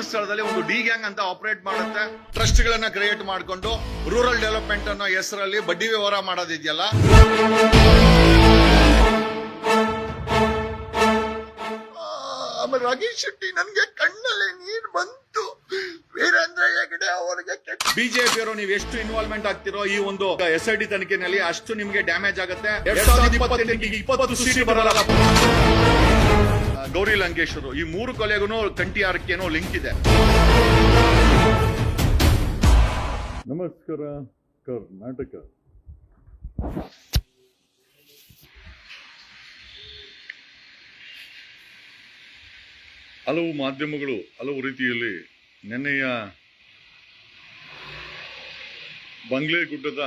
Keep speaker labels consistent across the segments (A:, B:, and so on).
A: ಧರ್ಮಸ್ಥಳದಲ್ಲಿ ಒಂದು D gang ಅಂತ ಆಪರೇಟ್ ಮಾಡುತ್ತೆ. ಟ್ರಸ್ಟ್ ಗಳನ್ನ ಕ್ರಿಯೇಟ್ ಮಾಡಿಕೊಂಡು ರೂರಲ್ ಡೆವಲಪ್ಮೆಂಟ್ ಅನ್ನೋ ಹೆಸರಲ್ಲಿ ಬಡ್ಡಿ ವ್ಯವಹಾರ ಮಾಡೋದಿದೆಯಲ್ಲ? ಆಮೇಲೆ ರಾಗೇಶ್ ಶೆಟ್ಟಿ ನನ್ಗೆ ಕಣ್ಣಲ್ಲಿ ನೀರ್ ಬಂತು. ವೀರೇಂದ್ರ ಹೆಗಡೆ ಅವರಿಗೆ ಬಿಜೆಪಿ ಅವರು ನೀವು ಎಷ್ಟು ಇನ್ವಾಲ್ವ್ಮೆಂಟ್ ಆಗ್ತಿರೋ ಈ ಒಂದು ಎಸ್ ಐ ಡಿ ತನಿಖೆನಲ್ಲಿ ಅಷ್ಟು ನಿಮ್ಗೆ ಡ್ಯಾಮೇಜ್ ಆಗುತ್ತೆ. ಎರಡ್ ಸಾವಿರದ ಇಪ್ಪತ್ತೆಂಟಿಗೆ ಇಪ್ಪತ್ತು ಸೀಟ್ ಬರಲ್ಲ. ಗೌರಿ ಲಂಕೇಶ್ವರು ಈ ಮೂರು ಕೊಲೆಗೂ ಕಂಟಿ ಆರಕ್ಕೇನೋ ಲಿಂಕ್ ಇದೆ.
B: ನಮಸ್ಕಾರ ಕರ್ನಾಟಕ. ಹಲವು ಮಾಧ್ಯಮಗಳು ಹಲವು ರೀತಿಯಲ್ಲಿ ನಿನ್ನೆಯ ಬಂಗ್ಲೆಗುಡ್ಡದ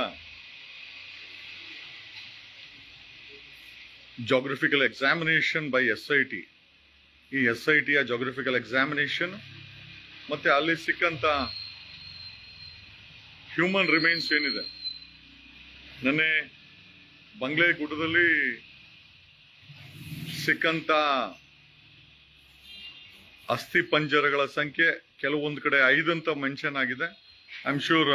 B: geographical examination by S I T ಈ ಎಸ್ ಐ ಟಿಯ ಜೋಗ್ರಫಿಕಲ್ ಎಕ್ಸಾಮಿನೇಷನ್ ಮತ್ತೆ ಅಲ್ಲಿ ಸಿಕ್ಕಂತ ಹ್ಯೂಮನ್ ರಿಮೈನ್ಸ್ ಏನಿದೆ. ನೆನ್ನೆ ಬಂಗ್ಲೆ ಗುಡ್ಡದಲ್ಲಿ ಸಿಕ್ಕಂತ ಅಸ್ಥಿ ಪಂಜರಗಳ ಸಂಖ್ಯೆ ಕೆಲವೊಂದು ಕಡೆ ಐದಂತ ಮೆನ್ಷನ್ ಆಗಿದೆ. ಐ ಆಮ್ ಶೂರ್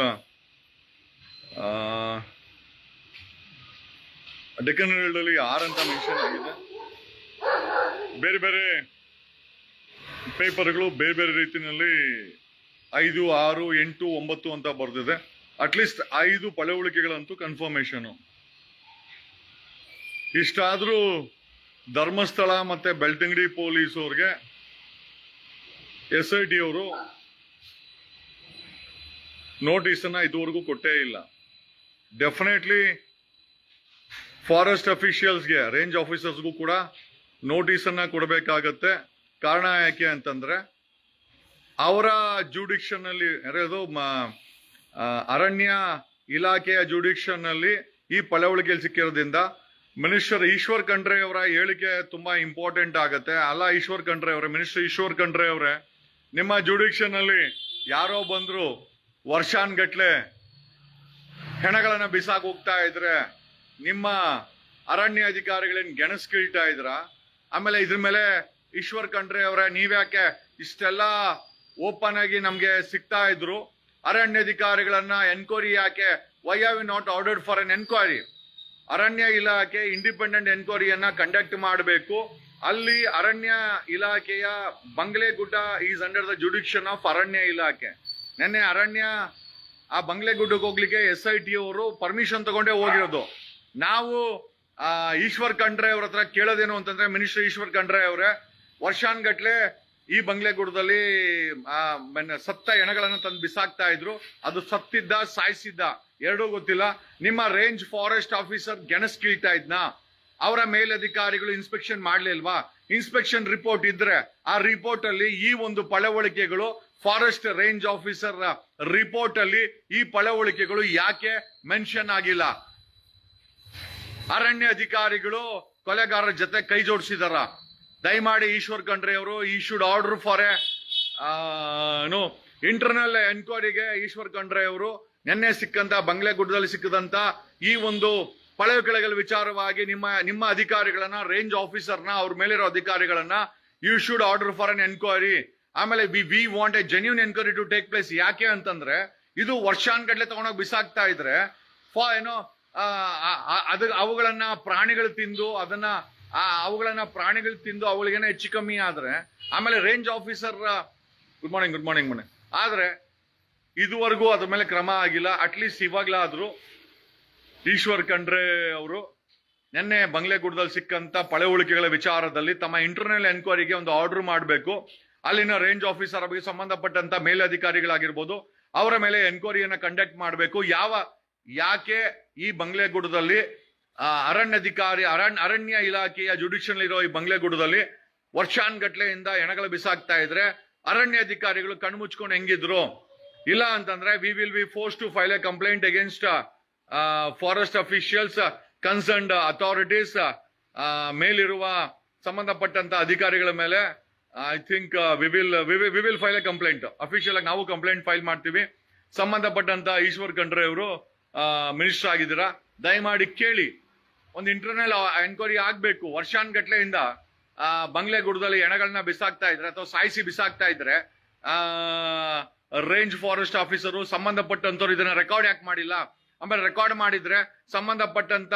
B: ಡೆಕನ್ ಆರು ಅಂತ ಮೆನ್ಷನ್ ಆಗಿದೆ. ಬೇರೆ ಬೇರೆ ಪೇಪರ್ಗಳು ಬೇರೆ ಬೇರೆ ರೀತಿಯಲ್ಲಿ ಐದು, ಆರು, ಎಂಟು, ಒಂಬತ್ತು ಅಂತ ಬರ್ದಿದೆ. ಅಟ್ಲೀಸ್ಟ್ ಐದು ಪಳವಳಿಕೆಗಳಂತೂ ಕನ್ಫರ್ಮೇಷನು ಇಷ್ಟಾದರೂ ಧರ್ಮಸ್ಥಳ ಮತ್ತೆ ಬೆಳ್ತಂಗಡಿ ಪೊಲೀಸ್ ಅವ್ರಿಗೆ ಎಸ್ ಐ ಟಿ ಅವರು ನೋಟಿಸ್ ಅನ್ನ ಇದುವರೆಗೂ ಕೊಟ್ಟೇ ಇಲ್ಲ. ಡೆಫಿನೆಟ್ಲಿ ಫಾರೆಸ್ಟ್ ಅಫಿಷಿಯಲ್ಸ್ಗೆ ರೇಂಜ್ ಆಫೀಸರ್ಸ್ಗೂ ಕೂಡ ನೋಟಿಸ್ ಅನ್ನ ಕೊಡಬೇಕಾಗತ್ತೆ. ಕಾರಣ ಯಾಕೆ ಅಂತಂದ್ರೆ ಅವರ ಜುಡಿಕ್ಷನ್ ಅಲ್ಲಿ ಯಾರ್ಯಾವುದು ಮ- ಅರಣ್ಯ ಇಲಾಖೆಯ ಜುಡಿಕ್ಷನ್ನಲ್ಲಿ ಈ ಪಳವಳಿಕೆಯಲ್ಲಿ ಸಿಕ್ಕಿರೋದ್ರಿಂದ ಮಿನಿಸ್ಟರ್ ಈಶ್ವರ್ ಖಂಡ್ರೆ ಅವರ ಹೇಳಿಕೆ ತುಂಬಾ ಇಂಪಾರ್ಟೆಂಟ್ ಆಗುತ್ತೆ. ಅಲ್ಲ ಈಶ್ವರ್ ಖಂಡ್ರೆ ಅವರೇ ಮಿನಿಸ್ಟರ್ ಈಶ್ವರ್ ಖಂಡ್ರೆ ಅವರೇ, ನಿಮ್ಮ ಜುಡಿಕ್ಷನ್ ಅಲ್ಲಿ ಯಾರೋ ಬಂದ್ರು ವರ್ಷಾನ್ಗಟ್ಲೆ ಹೆಣಗಳನ್ನ ಬಿಸಾಕ್ ಹೋಗ್ತಾ ಇದ್ರೆ, ನಿಮ್ಮ ಅರಣ್ಯ ಅಧಿಕಾರಿಗಳೇನ್ ಗೆಣಸ್ಕಿಳ್ತಾ ಇದ್ರ? ಆಮೇಲೆ ಇದ್ರ ಮೇಲೆ ಈಶ್ವರ್ ಖಂಡ್ರೆ ಅವರೇ, ನೀವ್ಯಾಕೆ ಇಷ್ಟೆಲ್ಲ ಓಪನ್ ಆಗಿ ನಮಗೆ ಸಿಗ್ತಾ ಇದ್ರು? ಅರಣ್ಯಾಧಿಕಾರಿಗಳನ್ನ ಎನ್ಕ್ವೈರಿ ಯಾಕೆ? Why have you not ordered for an enquiry ಅರಣ್ಯ ಇಲಾಖೆ ಇಂಡಿಪೆಂಡೆಂಟ್ ಎನ್ಕ್ವೈರಿಯನ್ನ ಕಂಡಕ್ಟ್ ಮಾಡಬೇಕು. ಅಲ್ಲಿ ಅರಣ್ಯ ಇಲಾಖೆಯ Banglegudda is under the jurisdiction of ಅರಣ್ಯ ಇಲಾಖೆ. ನಿನ್ನೆ ಅರಣ್ಯ, ಆ ಬಂಗ್ಲೆಗುಡ್ಡಕ್ಕೆ ಹೋಗ್ಲಿಕ್ಕೆ ಎಸ್ ಐ ಟಿ ಅವರು ಪರ್ಮಿಷನ್ ತಗೊಂಡೇ ಹೋಗಿರೋದು. ನಾವು ಈಶ್ವರ್ ಖಂಡ್ರೆ ಅವ್ರ ಹತ್ರ ಕೇಳೋದೇನು ಅಂತಂದ್ರೆ ಮಿನಿಸ್ಟರ್ ಈಶ್ವರ್ ಖಂಡ್ರೆ ಅವರೇ ವರ್ಷಾನ್ಗಟ್ಲೆ ಈ ಬಂಗ್ಲೆಗುಡದಲ್ಲಿ ಸತ್ತ ಎಣಗಳನ್ನು ತಂದು ಬಿಸಾಕ್ತಾ ಇದ್ರು. ಅದು ಸತ್ತಿದ್ದ, ಸಾಯಿಸಿದ್ದ. ಎರಡೂ ಗೊತ್ತಿಲ್ಲ. ನಿಮ್ಮ ರೇಂಜ್ ಫಾರೆಸ್ಟ್ ಆಫೀಸರ್ ಗೆಣಸ್ ಕೀಳ್ತಾ ಇದ್ನ? ಅವರ ಮೇಲಧಿಕಾರಿಗಳು ಇನ್ಸ್ಪೆಕ್ಷನ್ ಮಾಡ್ಲಿಲ್ವಾ ಇನ್ಸ್ಪೆಕ್ಷನ್ ರಿಪೋರ್ಟ್ ಇದ್ರೆ ಆ ರಿಪೋರ್ಟ್ ಅಲ್ಲಿ ಈ ಒಂದು ಪಳವಳಿಕೆಗಳು, ಫಾರೆಸ್ಟ್ ರೇಂಜ್ ಆಫೀಸರ್ ರಿಪೋರ್ಟ್ ಅಲ್ಲಿ ಈ ಪಳವಳಿಕೆಗಳು ಯಾಕೆ ಮೆನ್ಷನ್ ಆಗಿಲ್ಲ? ಅರಣ್ಯ ಅಧಿಕಾರಿಗಳು, ಕೊಲೆಗಾರರ ಜೊತೆ ಕೈ ಜೋಡಿಸಿದಾರ? ದಯಮಾಡಿ ಈಶ್ವರ್ ಖಂಡ್ರೆ ಅವರು ಈ ಶುಡ್ ಆರ್ಡರ್ ಫಾರ್ ಎ ಏನು ಇಂಟರ್ನಲ್ ಎನ್ಕ್ವೈರಿಗೆ ಈಶ್ವರ್ ಖಂಡ್ರೆ ಅವರು, ನಿನ್ನೆ ಸಿಕ್ಕಂತ, ಬಂಗ್ಲೆಗುಡ್ಡದಲ್ಲಿ ಸಿಕ್ಕದಂತ ಈ ಒಂದು ಪಳವೆಕೆಳಗಲ್ ವಿಚಾರವಾಗಿ ನಿಮ್ಮ ನಿಮ್ಮ ಅಧಿಕಾರಿಗಳನ್ನ ರೇಂಜ್ ಆಫೀಸರ್ನ ಅವ್ರ ಮೇಲಿರೋ ಅಧಿಕಾರಿಗಳನ್ನ you should order for an enquiry ಆಮೇಲೆ we we want a genuine enquiry to take place ಯಾಕೆ ಅಂತಂದ್ರೆ, ಇದು ವರ್ಷಾನ್ಗಟ್ಲೆ ತಗೊಂಡೋಗಿ ಬಿಸಾಕ್ತಾ ಇದ್ರೆ, ಫಾ, ಏನೋ ಅದು, ಅವುಗಳನ್ನ ಪ್ರಾಣಿಗಳು ತಿಂದು, ಅದನ್ನ ಆ, ಅವುಗಳನ್ನ ಪ್ರಾಣಿಗಳು ತಿಂದು ಅವುಗಳಿಗೇನೆ ಹೆಚ್ಚು ಕಮ್ಮಿ ಆದ್ರೆ ಆಮೇಲೆ range officer good morning good morning ಮನೆ. ಆದ್ರೆ ಇದುವರೆಗೂ ಅದ್ರ ಮೇಲೆ ಕ್ರಮ ಆಗಿಲ್ಲ. ಅಟ್ಲೀಸ್ಟ್ ಇವಾಗಲಾದರೂ ಈಶ್ವರ್ ಖಂಡ್ರೆ ಅವರು ನಿನ್ನೆ ಬಂಗ್ಲೆಗುಡ್ಡದಲ್ಲಿ ಸಿಕ್ಕಂತ ಪಳೆಯುಳಿಕೆಗಳ ವಿಚಾರದಲ್ಲಿ ತಮ್ಮ ಇಂಟರ್ನಲ್ ಎನ್ಕ್ವೈರಿಗೆ ಒಂದು ಆರ್ಡರ್ ಮಾಡಬೇಕು. ಅಲ್ಲಿನ ರೇಂಜ್ ಆಫೀಸರ್ ಬಗ್ಗೆ ಸಂಬಂಧಪಟ್ಟಂತ ಮೇಲಧಿಕಾರಿಗಳಾಗಿರ್ಬೋದು ಅವರ ಮೇಲೆ ಎನ್ಕ್ವೈರಿಯನ್ನ ಕಂಡಕ್ಟ್ ಮಾಡಬೇಕು. ಯಾವ ಯಾಕೆ ಈ ಬಂಗ್ಲೆಗುಡ್ಡದಲ್ಲಿ ಆ, ಅರಣ್ಯಾಧಿಕಾರಿ, ಅರಣ್ಯ ಅರಣ್ಯ ಇಲಾಖೆಯ ಜುಡಿಷನ್ ಇರೋ ಈ ಬಂಗ್ಲೆಗುಡದಲ್ಲಿ ವರ್ಷಾನ್ಗಟ್ಲೆಯಿಂದ ಹೆಣಗಳು ಬಿಸಾಕ್ತಾ ಇದ್ರೆ ಅರಣ್ಯಾಧಿಕಾರಿಗಳು ಕಣ್ಮುಚ್ಕೊಂಡು ಹೆಂಗಿದ್ರು? ಇಲ್ಲ ಅಂತಂದ್ರೆ we will be force to file a complaint against forest officials concerned authorities ಮೇಲಿರುವ ಸಂಬಂಧಪಟ್ಟಂತ ಅಧಿಕಾರಿಗಳ ಮೇಲೆ I think we will we will file a complaint official ಆಗಿ ನಾವು ಕಂಪ್ಲೇಂಟ್ ಫೈಲ್ ಮಾಡ್ತೀವಿ. ಸಂಬಂಧಪಟ್ಟಂತ ಈಶ್ವರ್ ಖಂಡ್ರೆ ಅವರು ಮಿನಿಸ್ಟರ್ ಆಗಿದ್ದೀರಾ? ದಯಮಾಡಿ ಕೇಳಿ. ಒಂದು ಇಂಟರ್ನಲ್ ಎನ್ಕ್ವೈರಿ ಆಗ್ಬೇಕು ವರ್ಷಾನ್ಗಟ್ಲೆಯಿಂದ ಆ, ಬಂಗ್ಲೆಗುಡ್ಡದಲ್ಲಿ ಎಣಗಳನ್ನ ಬಿಸಾಕ್ತಾ ಇದ್ರೆ ಅಥವಾ ಸಾಯಿಸಿ ಬಿಸಾಕ್ತಾ ಇದ್ರೆ ರೇಂಜ್ ಫಾರೆಸ್ಟ್ ಆಫೀಸರು ಸಂಬಂಧಪಟ್ಟಂತವ್ರು ಇದನ್ನ ರೆಕಾರ್ಡ್ ಯಾಕೆ ಮಾಡಿಲ್ಲ? ಆಮೇಲೆ ರೆಕಾರ್ಡ್ ಮಾಡಿದ್ರೆ ಸಂಬಂಧಪಟ್ಟಂತ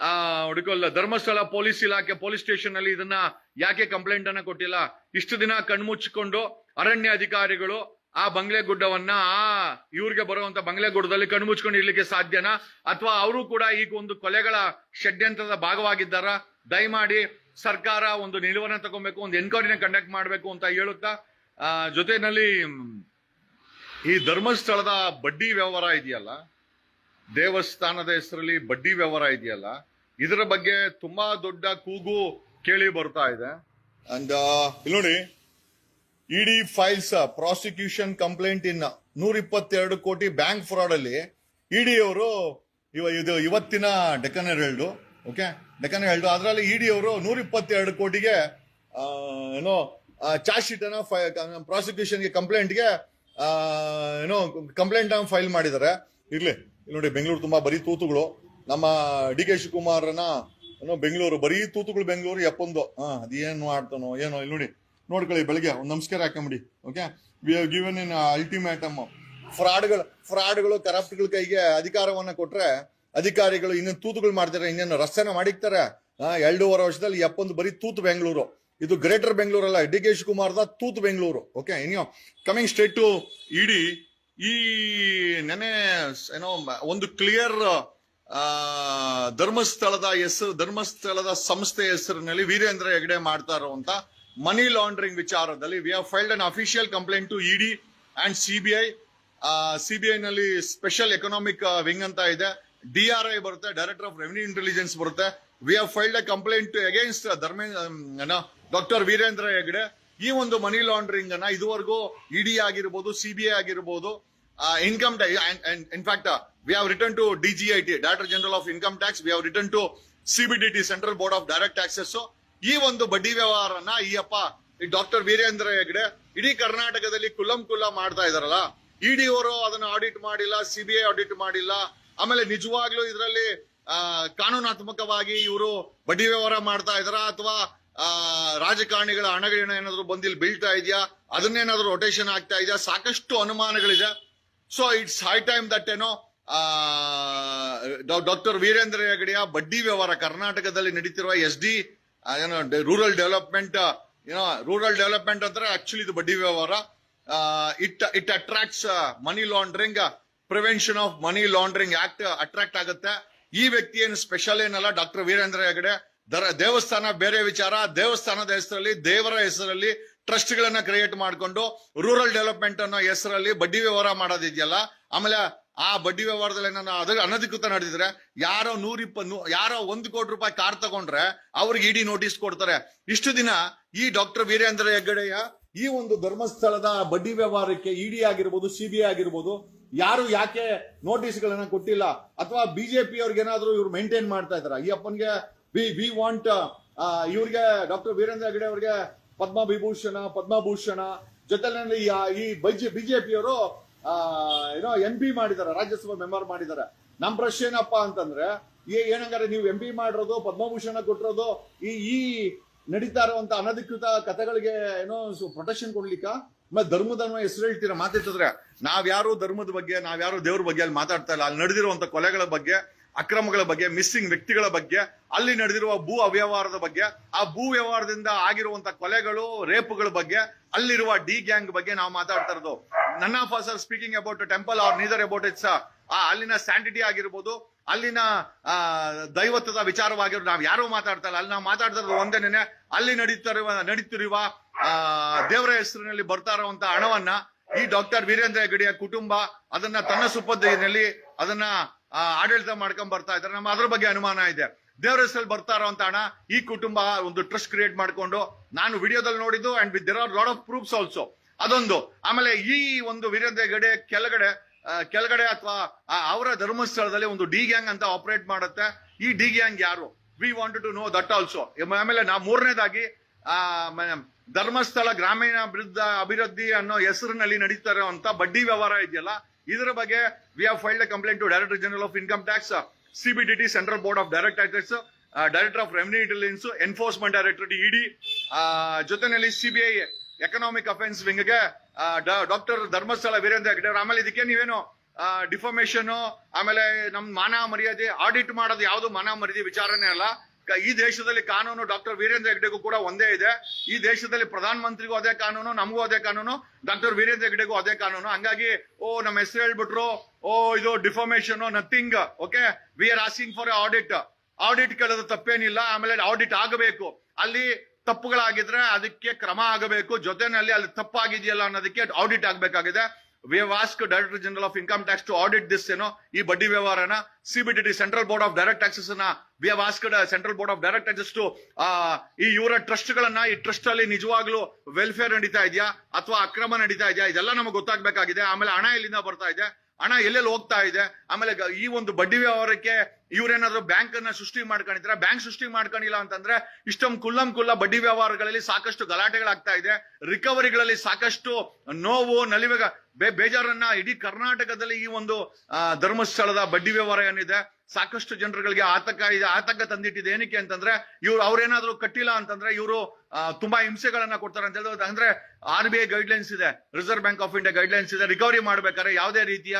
B: ಆ, ಹುಡುಕಲ್ಲ ಧರ್ಮಸ್ಥಳ ಪೊಲೀಸ್ ಇಲಾಖೆ ಪೊಲೀಸ್ ಸ್ಟೇಷನ್ ಅಲ್ಲಿ ಇದನ್ನ ಯಾಕೆ ಕಂಪ್ಲೇಂಟ್ ಅನ್ನ ಕೊಟ್ಟಿಲ್ಲ? ಇಷ್ಟು ದಿನ ಕಣ್ಮುಚ್ಚಿಕೊಂಡು ಅರಣ್ಯ ಅಧಿಕಾರಿಗಳು ಆ ಬಂಗ್ಲೆ ಗುಡ್ಡವನ್ನ ಆ ಇವ್ರಿಗೆ ಬರುವಂತ ಬಂಗ್ಲೆ ಗುಡ್ಡದಲ್ಲಿ ಕಣ್ಮುಚ್ಕೊಂಡು ಇರ್ಲಿಕ್ಕೆ ಸಾಧ್ಯನಾ? ಅಥವಾ ಅವರು ಕೂಡ ಈಗ ಒಂದು ಕೊಲೆಗಳ ಷಡ್ಯಂತ್ರದ ಭಾಗವಾಗಿದ್ದಾರ? ದಯಮಾಡಿ ಸರ್ಕಾರ ಒಂದು ನಿಲುವನ್ನ ತಗೊಬೇಕು ಒಂದು ಎನ್ಕ್ವೈರಿನ ಕಂಡಕ್ಟ್ ಮಾಡಬೇಕು ಅಂತ ಹೇಳುತ್ತಾ? ಆ, ಜೊತೆನಲ್ಲಿ ಈ ಧರ್ಮಸ್ಥಳದ ಬಡ್ಡಿ ವ್ಯವಹಾರ ಇದೆಯಲ್ಲ? ದೇವಸ್ಥಾನದ ಹೆಸರಲ್ಲಿ ಬಡ್ಡಿ ವ್ಯವಹಾರ ಇದೆಯಲ್ಲ? ಇದರ ಬಗ್ಗೆ ತುಂಬಾ ದೊಡ್ಡ ಕೂಗು ಕೇಳಿ ಬರ್ತಾ ಇದೆ. ಅಂಡ್ ನೋಡಿ ED files, prosecution complaint in ನೂರ ಇಪ್ಪತ್ತೆರಡು ಕೋಟಿ ಬ್ಯಾಂಕ್ ಫ್ರಾಡ್ ಅಲ್ಲಿ ಇಡಿ ಅವರು ಇವ ಇದು ಇವತ್ತಿನ ಡೆಕನ್ ಹೇಳ್ದು ಓಕೆ ಡೆಕನ್ ಹೇಳ್ದು, ಅದರಲ್ಲಿ ಇಡಿ ಅವರು ನೂರ ಇಪ್ಪತ್ತೆರಡು ಕೋಟಿಗೆ ಏನೋ ಚಾರ್ಜ್ ಶೀಟ್ ಅನ್ನ ಪ್ರಾಸಿಕ್ಯೂಷನ್ಗೆ ಕಂಪ್ಲೇಂಟ್ಗೆ ಏನೋ ಕಂಪ್ಲೇಂಟ್ ಫೈಲ್ ಮಾಡಿದ್ದಾರೆ. ಇರ್ಲಿ ನೋಡಿ, ಬೆಂಗಳೂರು ತುಂಬಾ ಬರೀ ತೂತುಗಳು. ನಮ್ಮ ಡಿ ಕೆ ಶಿವಕುಮಾರನ, ಏನೋ, ಬೆಂಗಳೂರು, ಬರೀ ತೂತುಗಳು ಬೆಂಗಳೂರು, ಎಪ್ಪೊಂದು. ಹಾ ಅದೇನು ಮಾಡ್ತಾನೋ ಏನೋ, ಇಲ್ಲಿ ನೋಡಿ. ನೋಡ್ಕೊಳ್ಳಿ ಬೆಳಿಗ್ಗೆ, ಒಂದು ನಮಸ್ಕಾರ ಹಾಕೊಂಬಿಡಿ okay we have given in ultimatum ಫ್ರಾಡ್ಗಳು ಫ್ರಾಡ್ಗಳು ಕರಪ್ಟ್ಗಳ ಕೈಗೆ ಅಧಿಕಾರವನ್ನ ಕೊಟ್ರೆ, ಅಧಿಕಾರಿಗಳು ಇನ್ನೇನು ತೂತುಗಳು ಮಾಡ್ತಾರೆ, ಇನ್ನೇನು ರಸ್ತೆನ ಮಾಡಿಕ್ತಾರೆ. ಎರಡೂವರೆ ವರ್ಷದಲ್ಲಿ ಎಪ್ಪೊಂದು ಬರೀ ತೂತು ಬೆಂಗಳೂರು. ಇದು ಗ್ರೇಟರ್ ಬೆಂಗಳೂರಲ್ಲ ಡಿ ಕೆ ಶಿವಕುಮಾರ್ದ ತೂತು Bengaluru okay in your coming state to ED ಈ ನೆನೆ, ಏನೋ, ಒಂದು ಕ್ಲಿಯರ್ ಧರ್ಮಸ್ಥಳದ ಹೆಸರು, ಧರ್ಮಸ್ಥಳದ ಸಂಸ್ಥೆ ಹೆಸರಿನಲ್ಲಿ ವೀರೇಂದ್ರ ಹೆಗಡೆ ಮಾಡ್ತಾ ಇರುವಂತ ಮನಿ ಲಾಂಡ್ರಿಂಗ್ ವಿಚಾರದಲ್ಲಿ we have filed an official complaint to ED and CBI CBI ನಲ್ಲಿ ಸ್ಪೆಷಲ್ ಎಕನಾಮಿಕ್ ವಿಂಗ್ ಅಂತ ಇದೆ. ಡಿ ಆರ್ ಐ ಬರುತ್ತೆ ಡೈರೆಕ್ಟರ್ ಆಫ್ ರೆವಿನ್ಯೂ ಇಂಟೆಲಿಜೆನ್ಸ್ ಬರುತ್ತೆ. We have filed a complaint against Dharmendra doctor Veerendra Hegde ಈ ಒಂದು money laundering ಅನ್ನ ಇದುವರೆಗೂ ಇಡಿ ಆಗಿರ್ಬೋದು ಸಿಬಿಐ ಆಗಿರ್ಬೋದು income in fact we have return to DGIT director general of income tax we have return to CBDT central board of direct taxes ಈ ಒಂದು ಬಡ್ಡಿ ವ್ಯವಹಾರನ ಈ ಅಪ್ಪ, ಈ ಡಾಕ್ಟರ್ ವೀರೇಂದ್ರ ಹೆಗ್ಡೆ ಇಡೀ ಕರ್ನಾಟಕದಲ್ಲಿ ಕುಲಂ ಕುಲ ಮಾಡ್ತಾ ಇದಾರಲ್ಲ ಇಡಿ ಅವರು ಅದನ್ನ ಆಡಿಟ್ ಮಾಡಿಲ್ಲ ಸಿಬಿಐ ಆಡಿಟ್ ಮಾಡಿಲ್ಲ. ಆಮೇಲೆ ನಿಜವಾಗ್ಲೂ ಇದರಲ್ಲಿ ಕಾನೂನಾತ್ಮಕವಾಗಿ ಇವರು ಬಡ್ಡಿ ವ್ಯವಹಾರ ಮಾಡ್ತಾ ಇದಾರ ಅಥವಾ ರಾಜಕಾರಣಿಗಳ ಹಣಗಳನ್ನ ಏನಾದ್ರು ಬಂದಿಲ್ಲಿ ಬೀಳ್ತಾ ಇದೆಯಾ? ಅದನ್ನೇನಾದ್ರೂ ರೊಟೇಷನ್ ಆಗ್ತಾ ಇದೆಯಾ? ಸಾಕಷ್ಟು ಅನುಮಾನಗಳಿದೆ. So it's high time that ಏನೋ ಡಾಕ್ಟರ್ ವೀರೇಂದ್ರ ಹೆಗಡೆಯ ಬಡ್ಡಿ ವ್ಯವಹಾರ ಕರ್ನಾಟಕದಲ್ಲಿ ನಡೀತಿರುವ ಎಸ್ ಡಿ ಏನೋ ರೂರಲ್ ಡೆವಲಪ್ಮೆಂಟ್ ಏನೋ ರೂರಲ್ ಡೆವಲಪ್ಮೆಂಟ್ ಅಂದ್ರೆ ಆಕ್ಚುಲಿ ಇದು ಬಡ್ಡಿ ವ್ಯವಹಾರ. It it attracts money laundering prevention of money laundering act attract ಆಗುತ್ತೆ. ಈ ವ್ಯಕ್ತಿ ಏನು ಸ್ಪೆಷಲ್ ಏನಲ್ಲ ಡಾಕ್ಟರ್ ವೀರೇಂದ್ರ ಹೆಗಡೆ. ದರ, ದೇವಸ್ಥಾನ ಬೇರೆ ವಿಚಾರ. ದೇವಸ್ಥಾನದ ಹೆಸರಲ್ಲಿ, ದೇವರ ಹೆಸರಲ್ಲಿ ಟ್ರಸ್ಟ್ ಗಳನ್ನ ಕ್ರಿಯೇಟ್ ಮಾಡಿಕೊಂಡು ರೂರಲ್ ಡೆವಲಪ್ಮೆಂಟ್ ಅನ್ನೋ ಹೆಸರಲ್ಲಿ ಬಡ್ಡಿ ವ್ಯವಹಾರ ಮಾಡೋದಿದೆಯಲ್ಲ. ಆಮೇಲೆ ಆ ಬಡ್ಡಿ ವ್ಯವಹಾರದಲ್ಲಿ ನಾನು ಅದ ಅನಧಿಕೃತ ನಡೆದಿದ್ರೆ, ಯಾರೋ ನೂರಿಪ್ಪ ಯಾರೋ ಒಂದು ಕೋಟಿ ರೂಪಾಯಿ ಕಾರ್ ತಗೊಂಡ್ರೆ ಅವ್ರಿಗೆ ಇಡಿ ನೋಟಿಸ್ ಕೊಡ್ತಾರೆ. ಇಷ್ಟು ದಿನ ಈ ಡಾಕ್ಟರ್ ವೀರೇಂದ್ರ ಹೆಗ್ಗಡೆಯ ಈ ಒಂದು ಧರ್ಮಸ್ಥಳದ ಬಡ್ಡಿ ವ್ಯವಹಾರಕ್ಕೆ ಇಡಿ ಆಗಿರ್ಬೋದು, ಸಿಬಿಐ ಆಗಿರ್ಬೋದು, ಯಾರು ಯಾಕೆ ನೋಟಿಸ್ ಗಳನ್ನ ಕೊಟ್ಟಿಲ್ಲ? ಅಥವಾ ಬಿಜೆಪಿ ಅವ್ರಿಗೆ ಏನಾದ್ರು ಇವ್ರು ಮೇಂಟೈನ್ ಮಾಡ್ತಾ ಇದಾರ ಈ ಅಪ್ಪನ್ಗೆ ವಿ ವಿ ವಾಂಟ್ ಇವ್ರಿಗೆ ಡಾಕ್ಟರ್ ವೀರೇಂದ್ರ ಹೆಗ್ಗಡೆ ಅವ್ರಿಗೆ ಪದ್ಮ ವಿಭೂಷಣ ಪದ್ಮಭೂಷಣ ಜೊತೆನಲ್ಲಿ ಈ ಬಿಜೆಪಿ ಅವರು ಏನೋ ಎಂ ಪಿ ಮಾಡಿದ್ದಾರೆ, ರಾಜ್ಯಸಭಾ ಮೆಂಬರ್ ಮಾಡಿದ್ದಾರೆ. ನಮ್ ಪ್ರಶ್ನೆ ಏನಪ್ಪಾ ಅಂತಂದ್ರೆ, ಈ ಏನಂಗಾರೆ ನೀವು ಎಂ ಪಿ ಮಾಡಿರೋದು, ಪದ್ಮಭೂಷಣ ಕೊಟ್ಟಿರೋದು, ಈ ಈ ನಡೀತಾ ಇರುವಂತ ಅನಧಿಕೃತ ಕಥೆಗಳಿಗೆ ಏನೋ ಪ್ರೊಟೆಕ್ಷನ್ ಕೊಡ್ಲಿಕ್ಕ? ಮತ್ತೆ ಧರ್ಮದ ಹೆಸರು ಹೇಳ್ತೀರಾ? ಮಾತಾಡ್ತಿದ್ರೆ, ನಾವ್ಯಾರು ಧರ್ಮದ ಬಗ್ಗೆ, ನಾವ್ಯಾರು ದೇವ್ರ ಬಗ್ಗೆ ಅಲ್ಲಿ ಮಾತಾಡ್ತಾ ಇಲ್ಲ. ಅಲ್ಲಿ ನಡೆದಿರುವಂತ ಕೊಲೆಗಳ ಬಗ್ಗೆ ಅಕ್ರಮಗಳ ಬಗ್ಗೆ ಮಿಸ್ಸಿಂಗ್ ವ್ಯಕ್ತಿಗಳ ಬಗ್ಗೆ, ಅಲ್ಲಿ ನಡೆದಿರುವ ಭೂ ಅವ್ಯವಹಾರದ ಬಗ್ಗೆ, ಆ ಭೂ ವ್ಯವಹಾರದಿಂದ ಆಗಿರುವಂತ ಕೊಲೆಗಳು ರೇಪುಗಳ ಬಗ್ಗೆ, ಅಲ್ಲಿರುವ ಡಿ ಗ್ಯಾಂಗ್ ಬಗ್ಗೆ ನಾವು ಮಾತಾಡ್ತಾ ಇರೋದು. ನನ್ನ of are speaking about temple or neither about its ಅಲ್ಲಿನ ಸ್ಯಾಂಟಿಟಿ ಆಗಿರ್ಬೋದು, ಅಲ್ಲಿನ ದೈವತ್ವದ ವಿಚಾರವಾಗಿರೋ ನಾವು ಯಾರು ಮಾತಾಡ್ತಾ ಇಲ್ಲ. ಅಲ್ಲಿ ನಾವು ಮಾತಾಡ್ತಾ ಇರೋದು ಒಂದೇನೆ ಅಲ್ಲಿ ನಡೀತಿರುವ ನಡೀತಿರುವ ದೇವರ ಹೆಸರಿನಲ್ಲಿ ಬರ್ತಾ ಇರುವಂತ ಹಣವನ್ನ ಈ ಡಾಕ್ಟರ್ ವೀರೇಂದ್ರ ಹೆಗಡೆಯ ಕುಟುಂಬ, ಅದನ್ನ ತನ್ನ ಸುಪದ್ದಿನಲ್ಲಿ ಅದನ್ನ ಆಡಳಿತ ಮಾಡ್ಕೊಂಡ್ ಬರ್ತಾ ಇದ್ದಾರೆ. ನಮ್ಮ ಅದ್ರ ಬಗ್ಗೆ ಅನುಮಾನ ಇದೆ. ದೇವರ ಹೆಸರಲ್ಲಿ ಬರ್ತಾ ಇರೋಂತ ಹಣ ಈ ಕುಟುಂಬ ಒಂದು ಟ್ರಸ್ಟ್ ಕ್ರಿಯೇಟ್ ಮಾಡಿಕೊಂಡು ನಾನು ವಿಡಿಯೋದಲ್ಲಿ ನೋಡಿದ್ದು and with there are lot of proofs also ಅದೊಂದು. ಆಮೇಲೆ ಈ ಒಂದು ವೀರೇಂದ್ರ ಗಡೆ ಕೆಳಗಡೆ ಕೆಳಗಡೆ ಅಥವಾ ಅವರ ಧರ್ಮಸ್ಥಳದಲ್ಲಿ ಒಂದು ಡಿ ಗ್ಯಾಂಗ್ ಅಂತ ಆಪರೇಟ್ ಮಾಡುತ್ತೆ. ಈ ಡಿ ಗ್ಯಾಂಗ್ ಯಾರು? We want to know that also ಆಮೇಲೆ ನಾವು ಮೂರನೇದಾಗಿ ಧರ್ಮಸ್ಥಳ ಗ್ರಾಮೀಣ ಅಭಿವೃದ್ಧ ಅಭಿವೃದ್ಧಿ ಅನ್ನೋ ಹೆಸರಿನಲ್ಲಿ ನಡೀತಾ ಇರುವಂತ ಬಡ್ಡಿ ವ್ಯವಹಾರ ಇದೆಯಲ್ಲ ಇದರ ಬಗ್ಗೆ we have filed complaint to director general of income tax CBDT central board of direct taxes director of revenue intelligence enforcement directorate ED ಜೊತೆನಲ್ಲಿ ಸಿಬಿಐ ಎಕನಾಮಿಕ್ ಅಫೆನ್ಸ್ ವಿಂಗ್ಗೆ ಡಾಕ್ಟರ್ ಧರ್ಮಸ್ಥಳ ವೀರೇಂದ್ರ ಹೆಗ್ಡೆ. ಆಮೇಲೆ ಇದಕ್ಕೆ ನೀವೇನು ಡಿಫಾಮೇಶನ್ ಆಮೇಲೆ ನಮ್ ಮಾನ ಮರ್ಯಾದೆ ಆಡಿಟ್ ಮಾಡೋದು ಯಾವುದು ಮಾನ ಮರ್ಯಾದೆ ವಿಚಾರನೇ ಅಲ್ಲ ಈ ದೇಶದಲ್ಲಿ ಕಾನೂನು ಡಾಕ್ಟರ್ ವೀರೇಂದ್ರ ಹೆಗ್ಡೆಗೂ ಕೂಡ ಒಂದೇ ಇದೆ. ಈ ದೇಶದಲ್ಲಿ ಪ್ರಧಾನ ಮಂತ್ರಿಗೂ ಅದೇ ಕಾನೂನು, ನಮಗೂ ಅದೇ ಕಾನೂನು, ಡಾಕ್ಟರ್ ವೀರೇಂದ್ರ ಹೆಗ್ಡೆಗೂ ಅದೇ ಕಾನೂನು. ಹಂಗಾಗಿ, ಓ, ನಮ್ಮ ಹೆಸರು ಹೇಳ್ಬಿಟ್ರು, ಓ, ಇದು deformation nothing okay we are asking for audit audit ಕೇಳೋದು ತಪ್ಪೇನಿಲ್ಲ, ಆಮೇಲೆ ಆಡಿಟ್ ಆಗಬೇಕು. ಅಲ್ಲಿ ತಪ್ಪುಗಳಾಗಿದ್ರೆ ಅದಕ್ಕೆ ಕ್ರಮ ಆಗಬೇಕು. ಜೊತೆನಲ್ಲಿ ಅಲ್ಲಿ ತಪ್ಪಾಗಿದೆಯಲ್ಲ ಅನ್ನೋದಕ್ಕೆ ಆಡಿಟ್ ಆಗಬೇಕಾಗಿದೆ. We have ask director general of income tax to audit this ಏನೋ ಈ ಬಡ್ಡಿ ವ್ಯವಹಾರನ. CBDT central board of direct ಟ್ಯಾಕ್ಸಸ್ನ we have asked central board of direct taxes to ಈ ಇವರ ಟ್ರಸ್ಟ್ ಗಳನ್ನ ಈ ಟ್ರಸ್ಟ್ ಅಲ್ಲಿ ನಿಜವಾಗ್ಲೂ ವೆಲ್ಫೇರ್ ನಡೀತಾ ಇದೆಯಾ ಅಥವಾ ಅಕ್ರಮ ನಡೀತಾ ಇದೆಯಾ? ಇದೆಲ್ಲ ನಮಗೆ ಗೊತ್ತಾಗ್ಬೇಕಾಗಿದೆ. ಆಮೇಲೆ ಹಣ ಎಲ್ಲಿಂದ ಬರ್ತಾ ಇದೆ? ಹಣ ಎಲ್ಲೆಲ್ಲಿ ಹೋಗ್ತಾ ಇದೆ? ಆಮೇಲೆ ಈ ಒಂದು ಬಡ್ಡಿ ವ್ಯವಹಾರಕ್ಕೆ ಇವ್ರೇನಾದ್ರು ಬ್ಯಾಂಕ್ ಅನ್ನ ಸೃಷ್ಟಿ ಮಾಡ್ಕೊಂಡಿದ್ರೆ? ಬ್ಯಾಂಕ್ ಸೃಷ್ಟಿ ಮಾಡ್ಕೊಂಡಿಲ್ಲ ಅಂತಂದ್ರೆ ಇಷ್ಟೊಂದು ಕುಲ್ಲಂ ಕುಲ್ಲ ಬಡ್ಡಿ ವ್ಯವಹಾರಗಳಲ್ಲಿ ಸಾಕಷ್ಟು ಗಲಾಟೆಗಳಾಗ್ತಾ ಇದೆ. ರಿಕವರಿಗಳಲ್ಲಿ ಸಾಕಷ್ಟು ನೋವು, ನಲಿವೆಗ ಬೇಜಾರನ್ನ ಇಡೀ ಕರ್ನಾಟಕದಲ್ಲಿ ಈ ಒಂದು ಧರ್ಮಸ್ಥಳದ ಬಡ್ಡಿ ವ್ಯವಹಾರ ಏನಿದೆ? ಸಾಕಷ್ಟು ಜನರುಗಳಿಗೆ ಆತಂಕ ಇದೆ, ಆತಂಕ ತಂದಿಟ್ಟಿದೆ. ಏನಕ್ಕೆ ಅಂತಂದ್ರೆ ಇವ್ರು ಅವ್ರೇನಾದ್ರು ಕಟ್ಟಿಲ್ಲ ಅಂತಂದ್ರೆ ಇವರು ತುಂಬಾ ಹಿಂಸೆಗಳನ್ನ ಕೊಡ್ತಾರೆ ಅಂತ ಹೇಳಿದ್ರೆ ಅಂದ್ರೆ ಆರ್ ಬಿ ಐ ಗೈಡ್ಲೈನ್ಸ್ ಇದೆ. Reserve Bank of India guidelines ಇದೆ. ರಿಕವರಿ ಮಾಡ್ಬೇಕಾದ್ರೆ ಯಾವುದೇ ರೀತಿಯ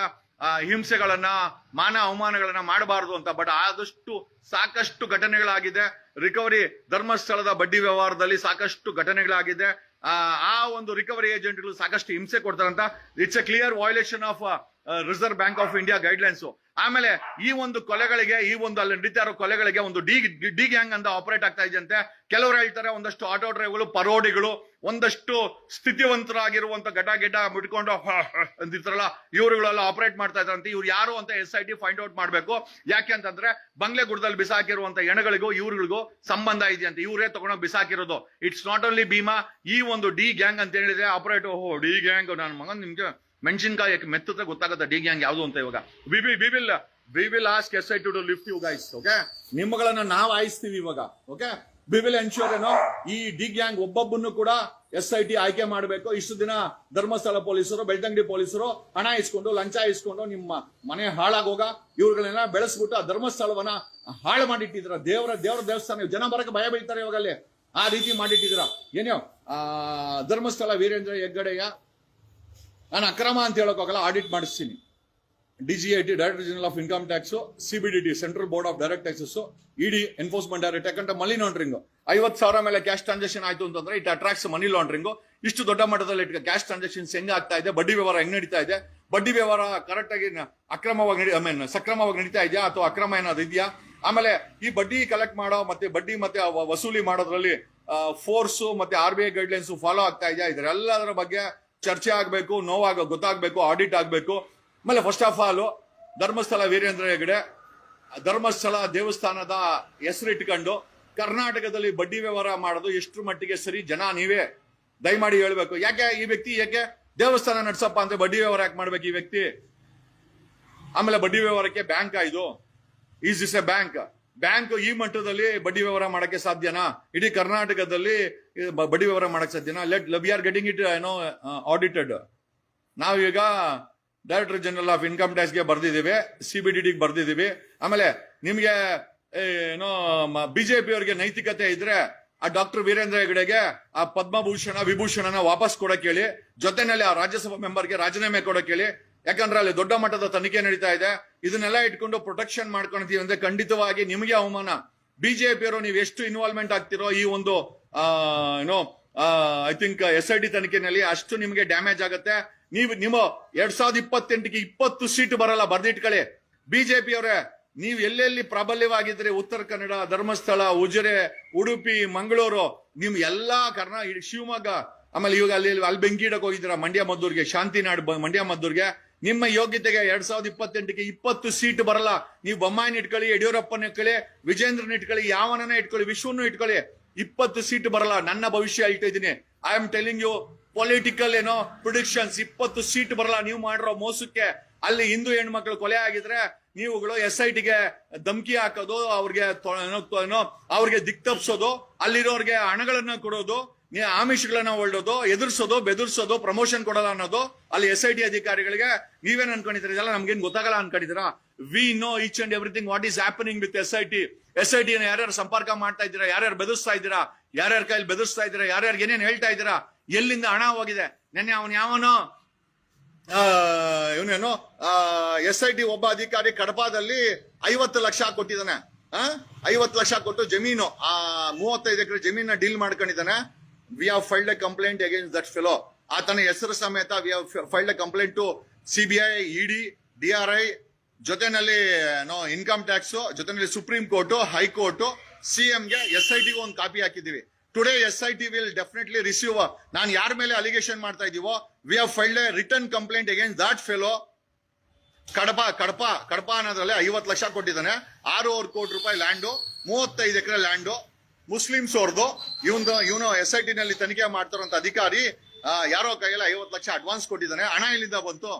B: ಹಿಂಸೆಗಳನ್ನ ಮಾನ ಅವಮಾನಗಳನ್ನ ಮಾಡಬಾರದು ಅಂತ. ಬಟ್ ಆದಷ್ಟು ಸಾಕಷ್ಟು ಘಟನೆಗಳಾಗಿದೆ. ರಿಕವರಿ ಧರ್ಮಸ್ಥಳದ ಬಡ್ಡಿ ವ್ಯವಹಾರದಲ್ಲಿ ಸಾಕಷ್ಟು ಘಟನೆಗಳಾಗಿದೆ. ಆ, ಒಂದು ರಿಕವರಿ ಏಜೆಂಟ್ಗಳು ಸಾಕಷ್ಟು ಹಿಂಸೆ ಕೊಡ್ತಾರಂತ. It's a clear violation of Reserve Bank of India guidelines ಆಮೇಲೆ ಈ ಒಂದು ಕೊಲೆಗಳಿಗೆ, ಈ ಒಂದು ಅಲ್ಲಿ ನಡೀತಾ ಇರೋ ಕೊಲೆಗಳಿಗೆ ಒಂದು ಡಿ ಡಿ ಗ್ಯಾಂಗ್ ಅಂತ ಆಪರೇಟ್ ಆಗ್ತಾ ಇದೆಯಂತೆ. ಕೆಲವರು ಹೇಳ್ತಾರೆ ಒಂದಷ್ಟು ಆಟೋ ಡ್ರೈವರ್ಗಳು ಪರೋಡಿಗಳು, ಒಂದಷ್ಟು ಸ್ಥಿತಿವಂತರಾಗಿರುವಂತ ಗಡ್ಡ ಗಿಡ ಹ ಅಂತಿರ್ತಾರಲ್ಲ ಇವರುಗಳೆಲ್ಲ ಆಪರೇಟ್ ಮಾಡ್ತಾ ಇದ್ರಂತೆ. ಇವ್ರು ಯಾರು ಅಂತ S I T find out ಮಾಡಬೇಕು. ಯಾಕೆ ಅಂತಂದ್ರೆ ಬಂಗ್ಲೆಗುಡದಲ್ಲಿ ಬಿಸಾಕಿರುವಂತ ಎಣಗಳಿಗೂ ಇವ್ರುಗಳಿಗೂ ಸಂಬಂಧ ಇದೆಯಂತೆ. ಇವರೇ ತಗೊಂಡೋಗಿ ಬಿಸಾಕಿರೋದು. ಇಟ್ಸ್ ನಾಟ್ ಓನ್ಲಿ ಭೀಮಾ, ಈ ಒಂದು ಡಿ ಗ್ಯಾಂಗ್ ಅಂತ ಹೇಳಿದ್ರೆ ಆಪರೇಟ್ ಓಹೋ, ಡಿ ಗ್ಯಾಂಗ್ ನನ್ನ ಮಗನ್ ನಿಮ್ಗೆ ಮೆಣಸಿನ್ಕಾಯಿ ಮೆತ್ತಿದ್ರೆ ಗೊತ್ತಾಗುತ್ತೆ ಡಿ ಗ್ಯಾಂಗ್ ಯಾವುದು ಅಂತ ಇವಾಗ. We we we will we will ask S I to do lift you guys okay ನಿಮ್ಮಗಳನ್ನ ನಾವು ಆಯಿಸ್ತೀವಿ ಇವಾಗ ಓಕೆ ವಿ ವಿಲ್ ಎನ್ಶೂರ್ ಏನೋ ಈ ಡಿ ಗ್ಯಾಂಗ್ ಒಬ್ಬೊಬ್ಬನ್ನು ಕೂಡ ಎಸ್ ಐ ಟಿ ಆಯ್ಕೆ ಮಾಡಬೇಕು. ಇಷ್ಟು ದಿನ ಧರ್ಮಸ್ಥಳ ಪೊಲೀಸರು, ಬೆಳ್ತಂಗಡಿ ಪೊಲೀಸರು ಹಣ ಇಸ್ಕೊಂಡು, ಲಂಚ ಇಸ್ಕೊಂಡು ನಿಮ್ಮ ಮನೆ ಹಾಳಾಗೋಗ ಇವ್ರುಗಳನ್ನ ಬೆಳೆಸ್ಬಿಟ್ಟು ಆ ಧರ್ಮಸ್ಥಳವನ್ನ ಹಾಳು ಮಾಡಿಟ್ಟಿದ್ರ ದೇವರ ದೇವರ ದೇವಸ್ಥಾನ, ಜನ ಬರಕ್ಕೆ ಭಯ ಬೀಳ್ತಾರೆ ಇವಾಗಲ್ಲಿ. ಆ ರೀತಿ ಮಾಡಿಟ್ಟಿದ್ರ ಏನೋ ಆ, ಧರ್ಮಸ್ಥಳ ವೀರೇಂದ್ರ ಹೆಗ್ಗಡೆಯ ನಾನು ಅಕ್ರಮ ಅಂತ ಹೇಳೋಕ್ಕಾಗಲ್ಲ ಆಡಿಟ್ ಮಾಡಿಸ್ತೀನಿ. D G I T director general of income tax CBDT central board of direct taxes ED enforcement direct ಯಾಕಂದ್ರೆ ಮನಿ ಲಾಂಡ್ರಿಂಗ್ ಐವತ್ತು ಸಾವಿರ ಮೇಲೆ ಕ್ಯಾಶ್ ಟ್ರಾನ್ಸಾಕ್ಷನ್ ಆಯ್ತು ಅಂತಂದ್ರೆ ಇಟ್ ಅಟ್ರಾಕ್ಟ್ಸ್ ಮನಿ ಲಾಂಡ್ರಿಂಗ್ ಇಷ್ಟು ದೊಡ್ಡ ಮಟ್ಟದಲ್ಲಿ ಕ್ಯಾಶ್ ಟ್ರಾನ್ಸಾಕ್ಷನ್ಸ್ ಹೆಂಗ್ ಆಗ್ತಾ ಇದೆ, ಬಡ್ಡಿ ವ್ಯವಹಾರ ಹೆಂಗ್ ನಡೀತಾ ಇದೆ, ಬಡ್ಡಿ ವ್ಯವಹಾರ ಕರೆಕ್ಟ್ ಆಗಿ ಅಕ್ರಮವಾಗಿ ನಡಿ ಐ ಮೀನ್ ಸಕ್ರಮವಾಗಿ ನಡೀತಾ ಇದೆಯಾ ಅಥವಾ ಅಕ್ರಮ ಏನಾದ್ರು ಇದೆಯಾ? ಆಮೇಲೆ ಈ ಬಡ್ಡಿ ಕಲೆಕ್ಟ್ ಮಾಡೋ ಮತ್ತೆ ಬಡ್ಡಿ ಮತ್ತೆ ವಸೂಲಿ ಮಾಡೋದ್ರಲ್ಲಿ ಫೋರ್ಸ್ ಮತ್ತೆ R B I guidelines follow ಆಗ್ತಾ ಇದೆಯಾ? ಇದರೆಲ್ಲದರ ಬಗ್ಗೆ ಚರ್ಚೆ ಆಗ್ಬೇಕು, ನೋವಾಗ, ಗೊತ್ತಾಗ್ಬೇಕು ಆಡಿಟ್ ಆಗ್ಬೇಕು. ಆಮೇಲೆ first of all Dharmasthala Veerendra Hegade, Dharmasthala ದೇವಸ್ಥಾನದ ಹೆಸರಿಟ್ಕೊಂಡು ಕರ್ನಾಟಕದಲ್ಲಿ ಬಡ್ಡಿ ವ್ಯವಹಾರ ಮಾಡೋದು ಎಷ್ಟು ಮಟ್ಟಿಗೆ ಸರಿ, ಜನ ನೀವೇ ದಯಮಾಡಿ ಹೇಳ್ಬೇಕು. ಯಾಕೆ ಈ ವ್ಯಕ್ತಿ, ಯಾಕೆ ದೇವಸ್ಥಾನ ನಡ್ಸಪ್ಪ ಅಂತ ಬಡ್ಡಿ ವ್ಯವಹಾರ ಯಾಕೆ ಮಾಡ್ಬೇಕು ಈ ವ್ಯಕ್ತಿ? ಆಮೇಲೆ ಬಡ್ಡಿ ವ್ಯವಹಾರಕ್ಕೆ ಬ್ಯಾಂಕ್ ಇದು. Is is a bank bank ಈ ಮಟ್ಟದಲ್ಲಿ ಬಡ್ಡಿ ವ್ಯವಹಾರ ಮಾಡಕ್ಕೆ ಸಾಧ್ಯನಾ? ಇಡೀ ಕರ್ನಾಟಕದಲ್ಲಿ ಈ ಬ- ಬಡ್ಡಿ ವ್ಯವಹಾರ ಮಾಡಕ್ಕೆ ಸಾಧ್ಯನಾ? Let we are getting it ಏನೋ ಆಡಿಟೆಡ್ ನಾವೀಗ ಡೈರೆಕ್ಟರ್ ಜನರಲ್ ಆಫ್ ಇನ್ಕಮ್ ಟ್ಯಾಕ್ಸ್ಗೆ ಬರ್ದಿದ್ದೀವಿ ಸಿ ಬಿ ಡಿ ಬರ್ದಿದ್ದೀವಿ. ಆಮೇಲೆ ನಿಮ್ಗೆ ಏನೋ ಬಿಜೆಪಿ ಅವರಿಗೆ ನೈತಿಕತೆ ಇದ್ರೆ ಆ ಡಾಕ್ಟರ್ ವೀರೇಂದ್ರ ಹೆಗಡೆಗೆ ಆ ಪದ್ಮಭೂಷಣ, ವಿಭೂಷಣನ ವಾಪಸ್ ಕೊಡಕ್ ಹೇಳಿ ಜೊತೆನಲ್ಲಿ ಆ ರಾಜ್ಯಸಭಾ ಮೆಂಬರ್ಗೆ ರಾಜೀನಾಮೆ ಕೊಡಕ್ ಹೇಳಿ ಯಾಕಂದ್ರೆ ಅಲ್ಲಿ ದೊಡ್ಡ ಮಟ್ಟದ ತನಿಖೆ ನಡೀತಾ ಇದೆ. ಇದನ್ನೆಲ್ಲ ಇಟ್ಕೊಂಡು ಪ್ರೊಟೆಕ್ಷನ್ ಮಾಡ್ಕೊಳ್ತೀವಿ ಅಂದ್ರೆ ಖಂಡಿತವಾಗಿ ನಿಮಗೆ ಅವಮಾನ. ಬಿಜೆಪಿಯವರು ನೀವು ಎಷ್ಟು ಇನ್ವಾಲ್ವ್ಮೆಂಟ್ ಆಗ್ತಿರೋ ಈ ಒಂದು ಏನೋ I think S I D ತನಿಖೆನಲ್ಲಿ ಅಷ್ಟು ನಿಮಗೆ ಡ್ಯಾಮೇಜ್ ಆಗುತ್ತೆ. ನೀವು, ನಿಮ್ಮ ಎರಡ್ ಸಾವಿರದ ಇಪ್ಪತ್ತೆಂಟಿಗೆ ಇಪ್ಪತ್ತು ಸೀಟ್ ಬರಲ್ಲ, ಬರ್ದಿಟ್ಕೊಳ್ಳಿ. ಬಿಜೆಪಿ ಅವರೇ, ನೀವು ಎಲ್ಲೆಲ್ಲಿ ಪ್ರಾಬಲ್ಯವಾಗಿದ್ರೆ ಉತ್ತರ ಕನ್ನಡ, ಧರ್ಮಸ್ಥಳ, ಉಜಿರೆ, ಉಡುಪಿ, ಮಂಗಳೂರು ನೀವು ಎಲ್ಲಾ ಕರ್ನಾ ಶಿವಮೊಗ್ಗ, ಆಮೇಲೆ ಇವಾಗ ಅಲ್ಲಿ ಅಲ್ಲಿ ಬೆಂಕಿ ಇಡಕ್ ಹೋಗಿದ್ದೀರಾ ಮಂಡ್ಯ ಮದ್ದೂರ್ಗೆ, ಶಾಂತಿನಾಡ್ ಮಂಡ್ಯ ಮದ್ದೂರ್ಗೆ? ನಿಮ್ಮ ಯೋಗ್ಯತೆಗೆ ಎರಡ್ ಸಾವಿರದ ಇಪ್ಪತ್ತೆಂಟಿಗೆ ಇಪ್ಪತ್ತು ಸೀಟ್ ಬರಲ್ಲ. ನೀವು ಬೊಮ್ಮಾಯಿನ ಇಟ್ಕೊಳ್ಳಿ, ಯಡಿಯೂರಪ್ಪನ ಇಟ್ಕೊಳ್ಳಿ, ವಿಜೇಂದ್ರನ ಇಟ್ಕೊಳ್ಳಿ, ಯಾವನನ್ನ ಇಟ್ಕೊಳ್ಳಿ ವಿಶ್ವನು ಇಟ್ಕೊಳ್ಳಿ. ಇಪ್ಪತ್ತು ಸೀಟ್ ಬರಲ್ಲ, ನನ್ನ ಭವಿಷ್ಯ ಹೇಳ್ತಾ ಇದ್ದೀನಿ. I am telling you political ಏನೋ ಪ್ರಿಡಿಕ್ಷನ್ಸ್ ಇಪ್ಪತ್ತು ಸೀಟ್ ಬರಲ್ಲ, ನೀವು ಮಾಡಿರೋ ಮೋಸಕ್ಕೆ. ಅಲ್ಲಿ ಹಿಂದೂ ಹೆಣ್ಮಕ್ಳು ಕೊಲೆ ಆಗಿದ್ರೆ ನೀವುಗಳು ಎಸ್ ಐ ಟಿಗೆ ಧಮಕಿ ಹಾಕೋದು, ಅವ್ರಿಗೆ ಅವ್ರಿಗೆ ದಿಕ್ ತಪ್ಸೋದು ಅಲ್ಲಿರೋರ್ಗೆ ಹಣಗಳನ್ನ ಕೊಡೋದು ಆಮಿಷಗಳನ್ನ ಒಳ್ಳೋದು, ಎದುರಿಸೋದು, ಬೆದರ್ಸೋದು ಪ್ರಮೋಷನ್ ಕೊಡಲ್ಲ ಅನ್ನೋದು, ಅಲ್ಲಿ ಎಸ್ ಐ ಟಿ ಅಧಿಕಾರಿಗಳಿಗೆ ನೀವೇನ್ ಅನ್ಕೊಂಡಿದ್ದೀರಾ ಇದೆಲ್ಲ ನಮ್ಗೇನ್ ಗೊತ್ತಾಗಲ್ಲ ಅನ್ಕೊಂಡಿದ್ದೀರಾ? We know each and everything what is happening with S I T S I T ಯಾರ್ಯಾರು ಸಂಪರ್ಕ ಮಾಡ್ತಾ ಇದ್ದೀರಾ, ಯಾರ್ಯಾರು ಬೆದರ್ಸ್ತಾ ಇದ್ದೀರಾ, ಯಾರ್ಯಾರ ಕೈಲಿ ಬೆದರ್ಸ್ತಾ ಇದ್ದೀರಾ ಯಾರ್ಯಾರು ಏನೇನ್ ಹೇಳ್ತಾ ಇದ್ದೀರಾ,
A: ಎಲ್ಲಿಂದ ಹಣ ಹೋಗಿದೆ? ನೆನ್ನೆ ಅವನ್ ಯಾವನೋ ಇವನೇನು ಎಸ್ ಐ ಟಿ ಒಬ್ಬ ಅಧಿಕಾರಿ ಕಡಪಾದಲ್ಲಿ ಐವತ್ತು ಲಕ್ಷ ಕೊಟ್ಟಿದ್ದಾನೆ. ಐವತ್ತು ಲಕ್ಷ ಕೊಟ್ಟು ಜಮೀನು, ಆ, ಮೂವತ್ತೈದು ಎಕರೆ ಜಮೀನ deal ಮಾಡ್ಕೊಂಡಿದ್ದಾನೆ. We have filed a complaint against that fellow ಆತನ ಹೆಸರು ಸಮೇತ we have filed a complaint to CBI ED DRI ಜೊತೆನಲ್ಲಿ ನೋ ಇನ್ಕಮ್ ಟ್ಯಾಕ್ಸ್ ಜೊತೆನಲ್ಲಿ ಸುಪ್ರೀಂ ಕೋರ್ಟ್ ಹೈಕೋರ್ಟ್ ಸಿಎಂಗೆ ಎಸ್ ಐ ಟಿಗೆ ಒಂದು ಕಾಪಿ ಹಾಕಿದ್ದೀವಿ. Today S I T will definitely receive ನಾನು ಯಾರ ಮೇಲೆ ಅಲಿಗೇಷನ್ ಮಾಡ್ತಾ ಇದೀವೋ we have filed a return complaint against that fellow Kadapa Kadapa Kadapa ಅನ್ನೋದ್ರಲ್ಲಿ ಐವತ್ತು ಲಕ್ಷ ಕೊಟ್ಟಿದ್ದಾನೆ. ಆರೂವರೆ ಕೋಟಿ ರೂಪಾಯಿ ಲ್ಯಾಂಡು ಮೂವತ್ತೈದು ಎಕರೆ ಲ್ಯಾಂಡು ಮುಸ್ಲಿಮ್ಸ್ ಅವ್ರದ್ದು ಇವನು ಇವನು ಎಸ್ ಐ ಟಿ ನಲ್ಲಿ ತನಿಖೆ ಮಾಡ್ತಾರಂತ ಅಧಿಕಾರಿ ಯಾರೋ ಕೈಯಲ್ಲಿ ಐವತ್ತು ಲಕ್ಷ ಅಡ್ವಾನ್ಸ್ ಕೊಟ್ಟಿದ್ದಾನೆ. ಹಣ ಎಲ್ಲಿಂದ ಬಂತು?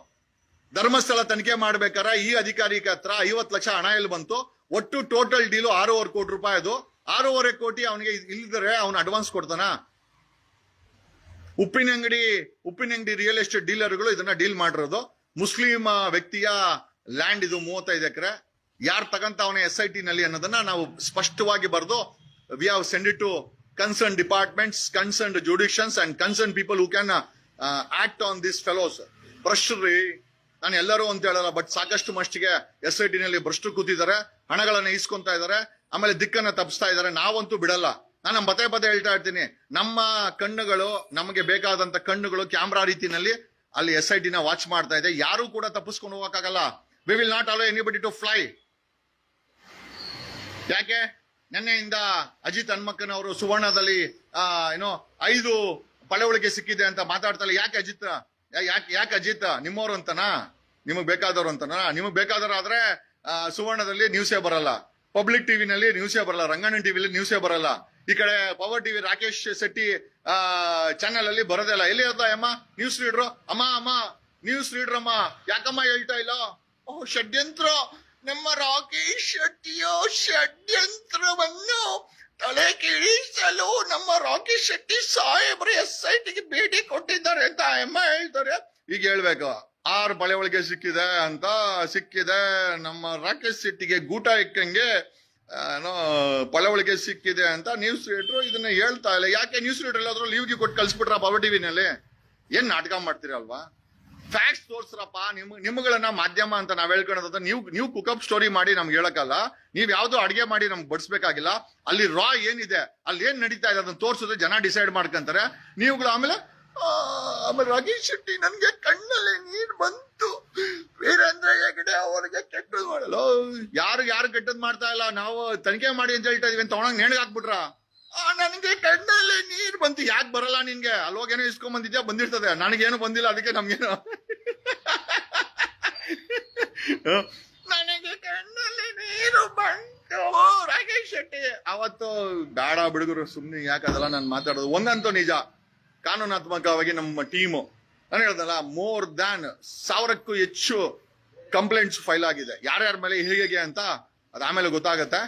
A: ಧರ್ಮಸ್ಥಳ ತನಿಖೆ ಮಾಡ್ಬೇಕಾದ್ರೆ ಈ ಅಧಿಕಾರಿ ಹತ್ರ ಐವತ್ತು ಲಕ್ಷ ಹಣ ಎಲ್ಲಿ ಬಂತು? ಒಟ್ಟು ಟೋಟಲ್ ಡೀಲು ಆರೂವರೆ ಕೋಟಿ ರೂಪಾಯಿ ಅದು. ಆರೂವರೆ ಕೋಟಿ ಅವನಿಗೆ ಇಲ್ದರೆ ಅವನು ಅಡ್ವಾನ್ಸ್ ಕೊಡ್ತಾನ? ಉಪ್ಪಿನ ಅಂಗಡಿ, ಉಪ್ಪಿನ ರಿಯಲ್ ಎಸ್ಟೇಟ್ ಡೀಲರ್ಗಳು ಇದನ್ನ ಡೀಲ್ ಮಾಡಿರೋದು. ಮುಸ್ಲಿಂ ವ್ಯಕ್ತಿಯ ಲ್ಯಾಂಡ್ ಇದು ಮೂವತ್ತೈದು ಎಕರೆ. ಯಾರು ಅವನ ಎಸ್ ಐ ಟಿ ನಲ್ಲಿ ಅನ್ನೋದನ್ನ ನಾವು ಸ್ಪಷ್ಟವಾಗಿ ಬರೆದು we sent send to to concern departments concern jurisdictions concerned concern who can uh, act on this fellows ಭ್ರಷ್ಟ್ರಿ ನಾನು ಎಲ್ಲರೂ ಅಂತ ಹೇಳಲ್ಲ ಬಟ್ ಸಾಕಷ್ಟು ಮಷ್ಟಿಗೆ ಎಸ್ ಐ ಟಿನಲ್ಲಿ ಭ್ರಷ್ಟರು ಕೂತಿದ್ದಾರೆ ಹಣಗಳನ್ನು ಇಸ್ಕೊಂತಾ ಇದ್ದಾರೆ ಆಮೇಲೆ ದಿಕ್ಕನ್ನು ತಪ್ಪಿಸ್ತಾ ಇದ್ದಾರೆ. ನಾವಂತೂ ಬಿಡಲ್ಲ. ನಾನು ಪದೇ ಪದೇ ಹೇಳ್ತಾ ಇರ್ತೀನಿ. ನಮ್ಮ ಕಣ್ಣುಗಳು ನಮಗೆ ಬೇಕಾದಂತ ಕಣ್ಣುಗಳು ಕ್ಯಾಮ್ರಾ ರೀತಿನಲ್ಲಿ ಅಲ್ಲಿ ಎಸ್ ಐ ಟಿನ ವಾಚ್ ಮಾಡ್ತಾ ಇದೆ. ಯಾರು ಕೂಡ ತಪ್ಪಿಸ್ಕೊಂಡು ಹೋಗಕ್ಕಾಗಲ್ಲ. We will not allow anybody to fly ಯಾಕೆ? ನಿನ್ನೆಯಿಂದ ಅಜಿತ್ ಹನುಮಕ್ಕನ ಅವರು ಸುವರ್ಣದಲ್ಲಿ ಏನೋ ಐದು ಪಳವಳಿಕೆ ಸಿಕ್ಕಿದೆ ಅಂತ ಮಾತಾಡ್ತಾರೆ ಯಾಕೆ ಅಜಿತ್? ಯಾಕೆ ಯಾಕೆ ಅಜಿತ್? ನಿಮ್ಮವರು ಅಂತನಾ? ನಿಮಗ್ ಬೇಕಾದವರು ಅಂತನಾ? ನಿಮಗ್ ಬೇಕಾದವ್ರು ಆದ್ರೆ ಸುವರ್ಣದಲ್ಲಿ ನ್ಯೂಸೇ ಬರಲ್ಲ. ಪಬ್ಲಿಕ್ ಟಿವಿನಲ್ಲಿ ನ್ಯೂಸೇ ಬರಲ್ಲ. ರಂಗಣ್ಣ ಟಿವಿಲಿ ನ್ಯೂಸೇ ಬರಲ್ಲ. ಈ ಕಡೆ power TV Rakesh Shetty channel ಅಲ್ಲಿ ಬರೋದೇ ಇಲ್ಲ. ಎಲ್ಲಿ ಇರ್ತಾ ಅಮ್ಮ ನ್ಯೂಸ್ ರೀಡ್ರು ಅಮ್ಮ ಅಮ್ಮ ನ್ಯೂಸ್ ರೀಡ್ರಮ್ಮ ಯಾಕಮ್ಮ ಹೇಳ್ತಾ ಇಲ್ಲ? ಓ, ಷಡ್ಯಂತ್ರ. ನಮ್ಮ ರಾಕೇಶ್ ಶೆಟ್ಟಿಯ ಷಡ್ಯಂತ್ರವನ್ನು ತಲೆ ಕೆಡಿಸಲು ನಮ್ಮ ರಾಕೇಶ್ ಶೆಟ್ಟಿ ಸಾಹೇಬ್ರು ಎಸ್ ಐ ಭೇಟಿ ಕೊಟ್ಟಿದ್ದಾರೆ ಅಂತ ಅಮ್ಮ ಹೇಳ್ತಾರೆ. ಈಗ ಹೇಳ್ಬೇಕು, ಆರು ಬಳೆವಳಿಗೆ ಸಿಕ್ಕಿದೆ ಅಂತ ಸಿಕ್ಕಿದೆ. ನಮ್ಮ ರಾಕೇಶ್ ಶೆಟ್ಟಿಗೆ ಗೂಟ ಇಕ್ಕಂಗೆ ಬಳೆವಳಿಗೆ ಸಿಕ್ಕಿದೆ ಅಂತ ನ್ಯೂಸ್ ರೀಡರ್ ಇದನ್ನ ಹೇಳ್ತಾ ಇಲ್ಲ. ಯಾಕೆ ನ್ಯೂಸ್ ರೀಡರ್ ಎಲ್ಲಾದ್ರೂ ಲೀವ್ಗೆ ಕೊಟ್ಟು ಕಳ್ಸ್ಬಿಟ್ರ ಪವರ್ ಟಿವಿನಲ್ಲಿ ಏನ್ ನಾಟಕ ಮಾಡ್ತೀರಲ್ವಾ ಫ್ಯಾಕ್ಟ್ಸ್ ತೋರ್ಸ್ರಪ್ಪ, ನಿಮ್, ನಿಮ್ಗಳನ್ನ ಮಾಧ್ಯಮ ಅಂತ ನಾವ್ ಹೇಳ್ಕೊಳೋದ ನೀವು ನೀವು ಕುಕಪ್ ಸ್ಟೋರಿ ಮಾಡಿ ನಮ್ಗೆ ಹೇಳಕ್ಕಲ್ಲ ನೀವ್ ಯಾವ್ದು ಅಡಿಗೆ ಮಾಡಿ ನಮ್ಗೆ ಬಡಿಸ್ಬೇಕಾಗಿಲ್ಲ. ಅಲ್ಲಿ ರಾ ಏನಿದೆ, ಅಲ್ಲಿ ಏನ್ ನಡೀತಾ ಇದೆ ಅದನ್ನ ತೋರ್ಸಿದ್ರೆ ಜನ ಡಿಸೈಡ್ ಮಾಡ್ಕೊಂತಾರೆ. ನೀವುಗಳು ಆಮೇಲೆ ಆಮೇಲೆ ರಾಗೇಶ್ ಶೆಟ್ಟಿ ನನ್ಗೆ ಕಣ್ಣಲ್ಲಿ ನೀರ್ ಬಂತು. ವೀರೇಂದ್ರ ಹೆಗಡೆ ಅವರಿಗೆ ಕೆಟ್ಟದ್ ಮಾಡಲ್ಲ. ಯಾರು ಯಾರು ಕೆಟ್ಟದ್ ಮಾಡ್ತಾ ಇಲ್ಲ? ನಾವು ತನಿಖೆ ಮಾಡಿ ಅಂತ ಹೇಳ್ತಾ ಇದೀವಿ ಅಂತ ತಗೊಂಡಂಗ್ ನೇಣಿಗೆ ಹಾಕ್ಬಿಟ್ರ ನನಗೆ ಕಣ್ಣಲ್ಲಿ ನೀರು ಬಂತು. ಯಾಕೆ ಬರಲ್ಲ ನಿನ್ಗೆ? ಅಲ್ಲೋಗೇನೋ ಇಸ್ಕೊಂಡ್ ಬಂದಿದ್ಯಾ? ಬಂದಿರ್ತದೆ. ನನಗೇನು ಬಂದಿಲ್ಲ, ಅದಕ್ಕೆ ನಮ್ಗೇನು? ನನಗೆ ಕಣ್ಣಲ್ಲಿ ನೀರು ಬಂತು. ರಾಕೇಶ್ ಶೆಟ್ಟಿ. ಅವತ್ತು ಬೇಡ ಬಿಡುಗರು ಸುಮ್ಮನೆ ಯಾಕೆ ಅದಲ್ಲ ನಾನು ಮಾತಾಡೋದು? ಒಂದಂತೂ ನಿಜ. ಕಾನೂನಾತ್ಮಕವಾಗಿ ನಮ್ಮ ಟೀಮು ನಾನು ಹೇಳ್ದಲ್ಲ ಮೋರ್ ದ್ಯಾನ್ ಸಾವಿರಕ್ಕೂ ಹೆಚ್ಚು ಕಂಪ್ಲೇಂಟ್ಸ್ ಫೈಲ್ ಆಗಿದೆ. ಯಾರ್ಯಾರ ಮೇಲೆ ಹೇಗೆ ಅಂತ ಅದ್ ಆಮೇಲೆ ಗೊತ್ತಾಗತ್ತೆ.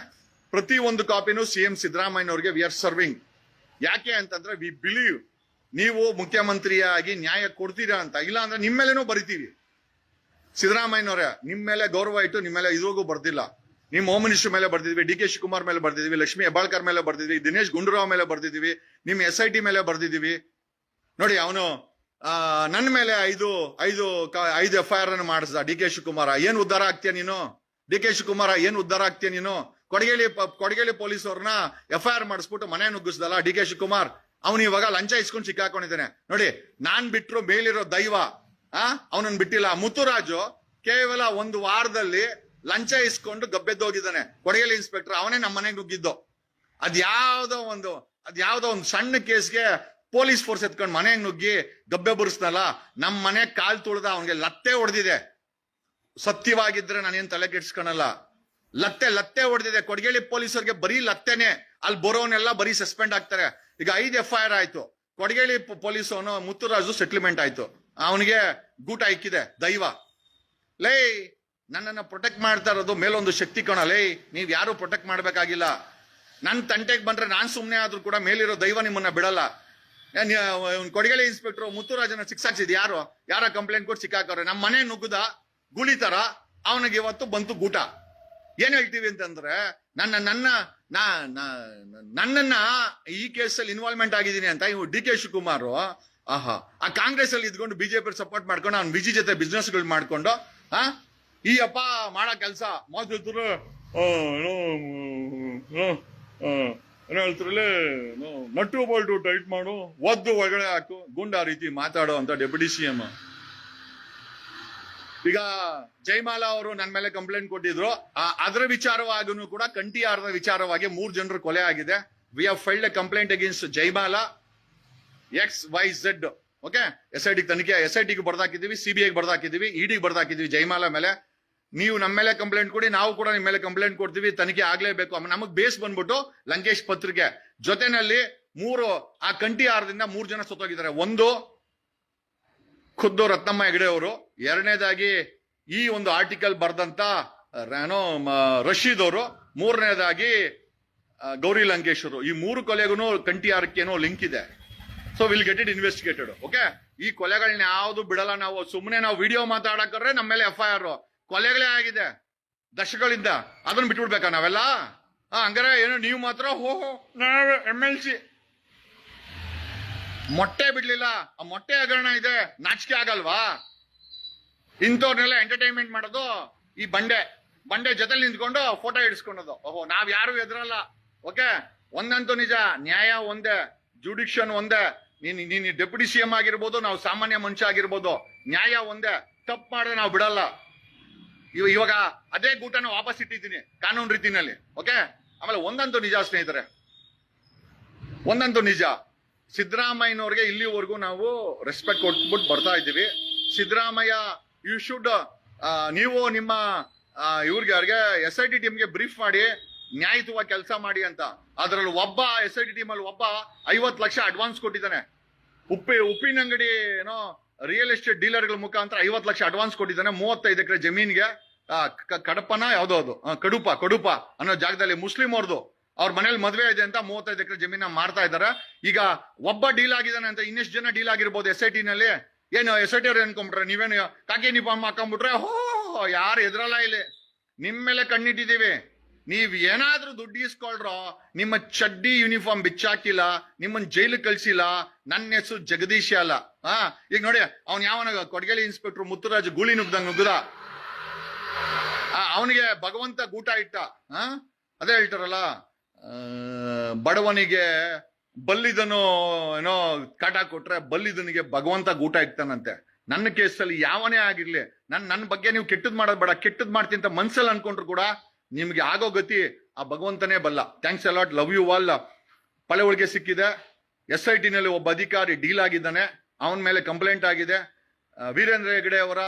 A: ಪ್ರತಿ ಒಂದು ಕಾಪಿನೂ ಸಿ ಎಂ ಸಿದ್ದರಾಮಯ್ಯನವ್ರಿಗೆ ವಿ ಆರ್ ಸರ್ವಿಂಗ್ ಯಾಕೆ ಅಂತಂದ್ರೆ ವಿ ಬಿಲೀವ್ ನೀವು ಮುಖ್ಯಮಂತ್ರಿಯಾಗಿ ನ್ಯಾಯ ಕೊಡ್ತೀರಾ ಅಂತ. ಇಲ್ಲ ಅಂದ್ರೆ ನಿಮ್ಮ ಮೇಲೇನೂ ಬರಿತೀವಿ. ಸಿದ್ದರಾಮಯ್ಯನವರೇ, ನಿಮ್ಮ ಮೇಲೆ ಗೌರವ ಇಟ್ಟು ನಿಮ್ಮ ಮೇಲೆ ಇದುವರೆಗೂ ಬರ್ದಿಲ್ಲ. ನಿಮ್ ಹೋಮ್ ಮಿನಿಸ್ಟರ್ ಮೇಲೆ ಬರ್ದಿದ್ವಿ, ಡಿ ಕೆ ಶಿವಕುಮಾರ್ ಮೇಲೆ ಬರ್ದಿದ್ವಿ, ಲಕ್ಷ್ಮಿ ಹೆಬ್ಬಾಳ್ಕರ್ ಮೇಲೆ ಬರ್ದಿದ್ವಿ, ದಿನೇಶ್ ಗುಂಡೂರಾವ್ ಮೇಲೆ ಬರ್ದಿದ್ವಿ, ನಿಮ್ಮ ಎಸ್ ಐ ಟಿ ಮೇಲೆ ಬರ್ದಿದ್ವಿ. ನೋಡಿ, ಅವನು ನನ್ನ ಮೇಲೆ ಐದು ಐದು ಐದು ಎಫ್ ಐ ಆರ್ ಅನ್ನು ಮಾಡಿಸ್ದ ಡಿ ಕೆ ಶಿವಕುಮಾರ. ಏನ್ ಉದ್ಧಾರ ಆಗ್ತೀಯ ನೀನು? ಡಿ ಕೆ ಶಿವಕುಮಾರ, ಏನ್ ಉದ್ಧಾರ ಆಗ್ತೀಯ ನೀನು? ಕೊಡಗೇಲಿ ಕೊಡಗೇಲಿ ಪೊಲೀಸ್ ಅವ್ರನ್ನ ಎಫ್ ಐ ಆರ್ ಮಾಡಿಸ್ಬಿಟ್ಟು ಮನೆ ನುಗ್ಗಿಸ್ದಲ್ಲ ಡಿ ಕೆ ಶಿವಕುಮಾರ್. ಅವನು ಇವಾಗ ಲಂಚ ಇಸ್ಕೊಂಡು ಸಿಕ್ಕಾಕೊಂಡಿದ್ದಾನೆ. ನೋಡಿ, ನಾನ್ ಬಿಟ್ರು ಮೇಲಿರೋ ದೈವ, ಆ ಅವನನ್ನ ಬಿಟ್ಟಿಲ್ಲ. ಮುತ್ತುರಾಜು ಕೇವಲ ಒಂದು ವಾರದಲ್ಲಿ ಲಂಚ ಇಸ್ಕೊಂಡು ಗಬ್ಬೆದ್ದೋಗಿದ್ದಾನೆ. ಕೊಡಗೇಲಿ ಇನ್ಸ್ಪೆಕ್ಟರ್ ಅವನೇ ನಮ್ಮ ಮನೆಗೆ ನುಗ್ಗಿದ್ದು. ಅದ್ಯಾವುದೋ ಒಂದು ಅದ್ಯಾವುದೋ ಒಂದು ಸಣ್ಣ ಕೇಸ್ಗೆ ಪೊಲೀಸ್ ಫೋರ್ಸ್ ಎತ್ಕೊಂಡು ಮನೆಗೆ ನುಗ್ಗಿ ಗಬ್ಬೆ ಬುರ್ಸ್ನಲ್ಲ ನಮ್ಮ ಮನೆ ಕಾಲ್ ತುಳ್ದ ಅವನಿಗೆ ಲತ್ತೆ ಹೊಡೆದಿದೆ. ಸತ್ಯವಾಗಿದ್ರೆ ನಾನೇನ್ ತಲೆ ಕೆಡ್ಸ್ಕೊಳಲ್ಲ. ಲತ್ತೆ ಲತ್ತೆ ಹೊಡೆದಿದೆ. ಕೊಡಗೇಳಿ ಪೊಲೀಸರಿಗೆ ಬರೀ ಲತ್ತೆನೆ. ಅಲ್ಲಿ ಬರೋನೆಲ್ಲ ಬರೀ ಸಸ್ಪೆಂಡ್ ಆಗ್ತಾರೆ. ಈಗ ಐದು ಎಫ್ ಐ ಆರ್ ಆಯ್ತು. ಕೊಡಗೇಳಿ ಪೊಲೀಸ್ ಅವನು ಮುತ್ತುರಾಜು ಸೆಟ್ಲ್ಮೆಂಟ್ ಆಯ್ತು. ಅವನಿಗೆ ಗೂಟ ಇಕ್ಕಿದೆ, ದೈವ. ಲೇ ನನ್ನನ್ನ ಪ್ರೊಟೆಕ್ಟ್ ಮಾಡ್ತಾ ಇರೋದು ಮೇಲೊಂದು ಶಕ್ತಿ ಕಣ. ಲೇ ನೀವ್ ಯಾರು ಪ್ರೊಟೆಕ್ಟ್ ಮಾಡ್ಬೇಕಾಗಿಲ್ಲ. ನನ್ನ ತಂಟೆಗೆ ಬಂದ್ರೆ ನಾನ್ ಸುಮ್ಮನೆ ಆದ್ರೂ ಕೂಡ ಮೇಲಿರೋ ದೈವ ನಿಮ್ಮನ್ನ ಬಿಡಲ್ಲ. ಕೊಡಗೇಳಿ ಇನ್ಸ್ಪೆಕ್ಟರ್ ಮುತ್ತುರಾಜನ ಸಿಕ್ಸಾಕ್ಸಿದ್ ಯಾರು? ಯಾರ ಕಂಪ್ಲೇಂಟ್ ಕೊಟ್ಟು ಸಿಕ್ಕಾಕವ್ರೆ. ನಮ್ಮ ಮನೆ ನುಗ್ಗುದ ಗುಳಿತರ ಅವನಿಗೆ ಇವತ್ತು ಬಂತು ಗೂಟ. ಏನ್ ಹೇಳ್ತೀವಿ ಅಂತಂದ್ರೆ, ನನ್ನ ನನ್ನ, ನಾ- ನನ್ನನ್ನ ಈ ಕೇಸಲ್ಲಿ ಇನ್ವಾಲ್ವ್ಮೆಂಟ್ ಆಗಿದ್ದೀನಿ ಅಂತ ಇವು ಡಿ ಕೆ ಶಿವಕುಮಾರ್, ಆಹಾ, ಆ ಕಾಂಗ್ರೆಸ್ ಅಲ್ಲಿ ಇದ್ಕೊಂಡು ಬಿಜೆಪಿ ಸಪೋರ್ಟ್ ಮಾಡ್ಕೊಂಡು ಅವ್ನು ವಿಜಿ ಜೊತೆ ಬಿಸ್ನೆಸ್ಗಳು ಮಾಡ್ಕೊಂಡು, ಆ, ಈ ಅಪ್ಪ ಮಾಡೋ ಕೆಲಸ ಮಾತಿದ್ರು ಏನ್ ಹೇಳ್ತಾರಲ್ಲೇ ನಟ್ಟು ಬೋಲ್ಟು ಟೈಟ್ ಮಾಡು, ಒದ್ದು ಒಳಗಡೆ ಹಾಕು, ಗುಂಡ ರೀತಿ ಮಾತಾಡೋ ಅಂತ ಡೆಪ್ಯೂಟಿ ಸಿ ಎಂ ಈಗ ಜಯಮಾಲಾ ಅವರು ನನ್ನ ಮೇಲೆ ಕಂಪ್ಲೇಂಟ್ ಕೊಟ್ಟಿದ್ರು. ಅದರ ವಿಚಾರವಾಗೂ ಕೂಡ ಕಂಠಿಯಾರದ ವಿಚಾರವಾಗಿ ಮೂರ್ ಜನರು ಕೊಲೆ ಆಗಿದೆ. We have filed a complaint against Jaimala X Y Z okay S I T ತನಿಖೆ ಎಸ್ ಐ ಟಿಗೆ ಬರ್ದಾಕಿದೀವಿ ಐಗೆ ಬರ್ದಾಕಿದೀವಿ ಇಡಿಗೆ ಬರ್ದಾಕಿದ್ದೀವಿ ಜೈಮಾಲಾ ಮೇಲೆ. ನೀವು ನಮ್ಮ ಮೇಲೆ ಕಂಪ್ಲೇಂಟ್ ಕೊಡಿ, ನಾವು ಕೂಡ ನಿಮ್ಮ ಮೇಲೆ ಕಂಪ್ಲೇಂಟ್ ಕೊಡ್ತೀವಿ, ತನಿಖೆ ಆಗ್ಲೇಬೇಕು. ನಮಗ್ ಬೇಸ್ ಬಂದ್ಬಿಟ್ಟು ಲಂಕೇಶ್ ಪತ್ರಿಕೆ ಜೊತೆನಲ್ಲಿ ಮೂರು, ಆ ಕಂಠಿ ಆರದಿಂದ ಮೂರು ಜನ ಸತ್ತೋಗಿದ್ದಾರೆ. ಒಂದು ಖುದ್ದು ರತ್ನಮ್ಮ ಹೆಗಡೆ ಅವರು. ಎರಡನೇದಾಗಿ ಈ ಒಂದು ಆರ್ಟಿಕಲ್ ಬರೆದಂತ ಏನೋ ರಶೀದ್ ಅವರು. ಮೂರನೇದಾಗಿ ಗೌರಿ ಲಂಕೇಶ್ವರು ಈ ಮೂರು ಕೊಲೆಗೂ ಕಂಟಿ ಆರಕ್ಕೇನೋ ಲಿಂಕ್ ಇದೆ. So will get it investigated okay ಈ ಕೊಲೆಗಳನ್ನ ಯಾವ್ದು ಬಿಡಲ್ಲ ನಾವು. ಸುಮ್ಮನೆ ನಾವು ವಿಡಿಯೋ ಮಾತಾಡಕ್ರೆ ನಮ್ಮ ಮೇಲೆ ಎಫ್ ಐ ಆರ್ ಕೊಲೆಗಳೇ ಆಗಿದೆ. ದಶಕಗಳಿಂದ. ಅದನ್ನ ಬಿಟ್ಬಿಡ್ಬೇಕಾ ನಾವೆಲ್ಲ? ಹಂಗಾರೆ ಏನು, ನೀವು ಮಾತ್ರ ಹೋ ಹೋ ಎಂ ಎಲ್ ಸಿ ಮೊಟ್ಟೆ ಬಿಡ್ಲಿಲ್ಲ, ಆ ಮೊಟ್ಟೆ ಹಗರಣ ಇದೆ, ನಾಚಿಕೆ ಆಗಲ್ವಾ? ಇಂಥವ್ರನ್ನೆಲ್ಲ ಎಂಟರ್ಟೈನ್ಮೆಂಟ್ ಮಾಡೋದು ಈ ಬಂಡೆ. ಬಂಡೆ ಜೊತೆ ನಿಂತ್ಕೊಂಡು ಫೋಟೋ ಇಡಿಸ್ಕೊಳೋದು ಓಹೋ, ನಾವ್ ಯಾರು ಎದುರಲ್ಲ ಓಕೆ? ಒಂದಂತೂ ನಿಜ, ನ್ಯಾಯ ಒಂದೇ ಜುಡಿಕ್ಷನ್ ಒಂದೇ. ನೀನ್ ನೀನ್ ಡೆಪ್ಯೂಟಿ ಸಿ ಎಂ ಆಗಿರ್ಬೋದು, ನಾವು ಸಾಮಾನ್ಯ ಮನುಷ್ಯ ಆಗಿರ್ಬೋದು, ನ್ಯಾಯ ಒಂದೇ. ತಪ್ಪು ಮಾಡಿದ್ರೆ ನಾವು ಬಿಡಲ್ಲ. ಇವ, ಇವಾಗ ಅದೇ ಗೂಟನ ವಾಪಸ್ ಇಟ್ಟಿದ್ದೀನಿ, ಕಾನೂನು ರೀತಿನಲ್ಲಿ. ಓಕೆ? ಆಮೇಲೆ ಒಂದಂತೂ ನಿಜ ಸ್ನೇಹಿತರೆ. ಒಂದಂತೂ ನಿಜ. ಸಿದ್ದರಾಮಯ್ಯನವ್ರಿಗೆ ಇಲ್ಲಿವರೆಗೂ ನಾವು ರೆಸ್ಪೆಕ್ಟ್ ಕೊಟ್ಬಿಟ್ಟು ಬರ್ತಾ ಇದ್ದೀವಿ. ಸಿದ್ದರಾಮಯ್ಯ ಯು ಶುಡ್ ನೀವು ನಿಮ್ಮ ಇವ್ರಿಗೆ ಅವ್ರಿಗೆ ಎಸ್ ಐ ಟಿ ಟೀಮ್ಗೆ ಬ್ರೀಫ್ ಮಾಡಿ ನ್ಯಾಯಿತವಾಗಿ ಕೆಲಸ ಮಾಡಿ ಅಂತ. ಅದರಲ್ಲಿ ಒಬ್ಬ ಎಸ್ ಐ ಟಿ ಟೀಮ್ ಒಬ್ಬ ಐವತ್ತು ಲಕ್ಷ ಅಡ್ವಾನ್ಸ್ ಕೊಟ್ಟಿದ್ದಾನೆ. ಉಪ್ಪಿ, ಉಪ್ಪಿನ ಅಂಗಡಿ, ಏನೋ ರಿಯಲ್ ಎಸ್ಟೇಟ್ ಡೀಲರ್ಗಳ ಮುಖಾಂತರ ಐವತ್ತು ಲಕ್ಷ ಅಡ್ವಾನ್ಸ್ ಕೊಟ್ಟಿದ್ದಾನೆ. ಮೂವತ್ತೈದು ಎಕರೆ ಜಮೀನಿಗೆ ಕಡಪನ ಯಾವ್ದೋ ಅದು ಕಡುಪ ಕಡುಪ ಅನ್ನೋ ಜಾಗದಲ್ಲಿ ಮುಸ್ಲಿಂ ಅವ್ರದ್ದು ಅವ್ರ ಮನೇಲಿ ಮದ್ವೆ ಇದೆ ಅಂತ ಮೂವತ್ತೈದು ಎಕರೆ ಜಮೀನ ಮಾರ್ತಾ ಇದ್ದಾರೆ. ಈಗ ಒಬ್ಬ ಡೀಲ್ ಆಗಿದ್ದಾನೆ ಅಂತ ಇನ್ನೆಷ್ಟು ಜನ ಡೀಲ್ ಆಗಿರ್ಬೋದು ಎಸ್ ಐ ಟಿ ನಲ್ಲಿ? ಏನು ಎಸ್ ಐ ಟಿ ಅವ್ರು ಅನ್ಕೊಂಡ್ಬಿಟ್ರೆ ನೀವೇನು ಕಾಕಿ ನಿಪಾಮ ಹಾಕೊಂಡ್ಬಿಟ್ರೆ ಹೋ ಯಾರು ಎದುರಲ್ಲ ಇಲ್ಲಿ. ನಿಮ್ಮ ಮೇಲೆ ಕಣ್ಣಿಟ್ಟಿದೀವಿ ನೀವ್ ಏನಾದ್ರೂ ದುಡ್ಡು ಇಸ್ಕೊಳ್ರೋ ನಿಮ್ಮ ಚಡ್ಡಿ ಯೂನಿಫಾರ್ಮ್ ಬಿಚ್ಚಾಕಿಲ್ಲ, ನಿಮ್ಮನ್ ಜೈಲಿಗೆ ಕಳ್ಸಿಲ್ಲ ನನ್ನ ಹೆಸರು ಜಗದೀಶ ಅಲ್ಲ. ಹಾ, ಈಗ ನೋಡಿ, ಅವ್ನ್ ಯಾವನ ಕೊಡಗೇಲಿ ಇನ್ಸ್ಪೆಕ್ಟರ್ ಮುತ್ತುರಾಜ್ ಗೂಳಿ ನುಗ್ದಂಗ್ ನುಗ್ಗದ ಅವನಿಗೆ ಭಗವಂತ ಗೂಟ ಇಟ್ಟ. ಹಾ, ಅದೇ ಹೇಳ್ತಾರಲ್ಲ ಬಡವನಿಗೆ ಬಲ್ಲಿದನು, ಏನೋ ಕಾಟ ಕೊಟ್ರೆ ಬಲ್ಲಿದನಿಗೆ ಭಗವಂತ ಗೂಟ ಇಕ್ತಾನಂತೆ ನನ್ನ ಕೇಸಲ್ಲಿ ಯಾವನೇ ಆಗಿರ್ಲಿ, ನನ್ ನನ್ನ ಬಗ್ಗೆ ನೀವು ಕೆಟ್ಟದ್ ಮಾಡೋದ್ ಬೇಡ, ಕೆಟ್ಟದ್ ಮಾಡ್ತೀನಿ ಅಂತ ಮನ್ಸಲ್ಲಿ ಅನ್ಕೊಂಡ್ರು ಕೂಡ ನಿಮ್ಗೆ ಆಗೋ ಗತಿ ಆ ಭಗವಂತನೇ ಬಲ್ಲ. Thanks a lot love you all ಪಳೆ ಒಳಗೆ ಸಿಕ್ಕಿದೆ. ಎಸ್ ಐ ಟಿನಲ್ಲಿ ಒಬ್ಬ ಅಧಿಕಾರಿ ಡೀಲ್ ಆಗಿದ್ದಾನೆ. ಅವನ ಮೇಲೆ ಕಂಪ್ಲೇಂಟ್ ಆಗಿದೆ. ವೀರೇಂದ್ರ ಹೆಗಡೆ ಅವರ,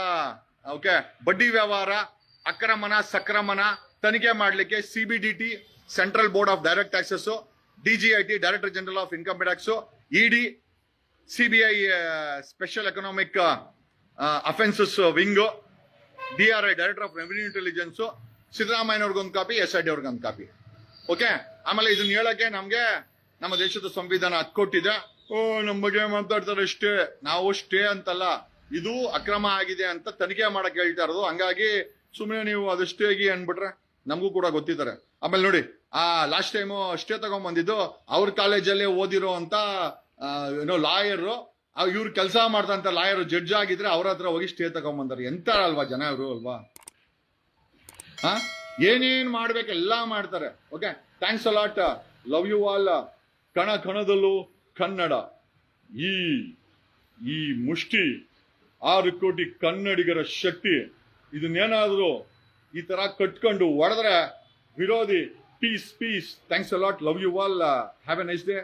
A: ಓಕೆ, ಬಡ್ಡಿ ವ್ಯವಹಾರ, ಅಕ್ರಮನ, ಸಕ್ರಮನ ತನಿಖೆ ಮಾಡಲಿಕ್ಕೆ CBDT central board of direct taxes DGIT director general of income tax ED CBI special economic offences wing DRI director of revenue intelligence ಸಿದ್ದರಾಮಯ್ಯನವ್ರಿಗೊಂದು copy S I D ಅವ್ರಿಗೊಂದು ಕಾಪಿ ಓಕೆ ಆಮೇಲೆ ಇದನ್ನ ಹೇಳಕ್ಕೆ ನಮ್ಗೆ ನಮ್ಮ ದೇಶದ ಸಂವಿಧಾನ ಹಕ್ಕೊಟ್ಟಿದೆ ಓ ನಮ್ಮ ಬಗ್ಗೆ ಮಾತಾಡ್ತಾರೆ ಅಷ್ಟೇ. ನಾವು ಸ್ಟೇ ಅಂತಲ್ಲ. ಇದು ಅಕ್ರಮ ಆಗಿದೆ ಅಂತ ತನಿಖೆ ಮಾಡಕ್ ಹೇಳ್ತಾ ಇರೋದು. ಹಂಗಾಗಿ ಸುಮ್ಮನೆ ನೀವು ಅದಷ್ಟೇ ಅನ್ಬಿಟ್ರೆ ನಮಗೂ ಕೂಡ ಗೊತ್ತಿದ್ದಾರೆ. ಆಮೇಲೆ ನೋಡಿ ಆ ಲಾಸ್ಟ್ ಟೈಮು ಅಷ್ಟೇ ತಗೊಂಡ್ಬಂದಿದ್ದು ಅವ್ರ ಕಾಲೇಜಲ್ಲೇ ಓದಿರೋ ಅಂತ ಏನೋ ಲಾಯರು ಇವ್ರು ಕೆಲಸ ಮಾಡ್ದಂತ ಲಾಯರ್ ಜಡ್ಜ್ ಆಗಿದ್ರೆ ಅವ್ರ ಹತ್ರ ಹೋಗಿ ಸ್ಟೇ ತಗೊಂಡ್ಬಂದಾರೆ ಎಂತ ಅಲ್ವಾ ಜನ ಇವರು ಅಲ್ವಾ? ಹಾ ಏನೇನ್ ಮಾಡ್ಬೇಕು ಎಲ್ಲ ಮಾಡ್ತಾರೆ. Okay thanks a lot love you all ಕಣ ಕಣದಲ್ಲೂ ಕನ್ನಡ. ಈ ಈ ಮುಷ್ಟಿ ಆರು ಕೋಟಿ ಕನ್ನಡಿಗರ ಶಕ್ತಿ. ಇದನ್ನೇನಾದರೂ ಈ ತರ ಕಟ್ಕೊಂಡು ಹೊಡೆದ್ರೆ ವಿರೋಧಿ Peace, peace. Thanks a lot. Love you all. Uh, have a nice day.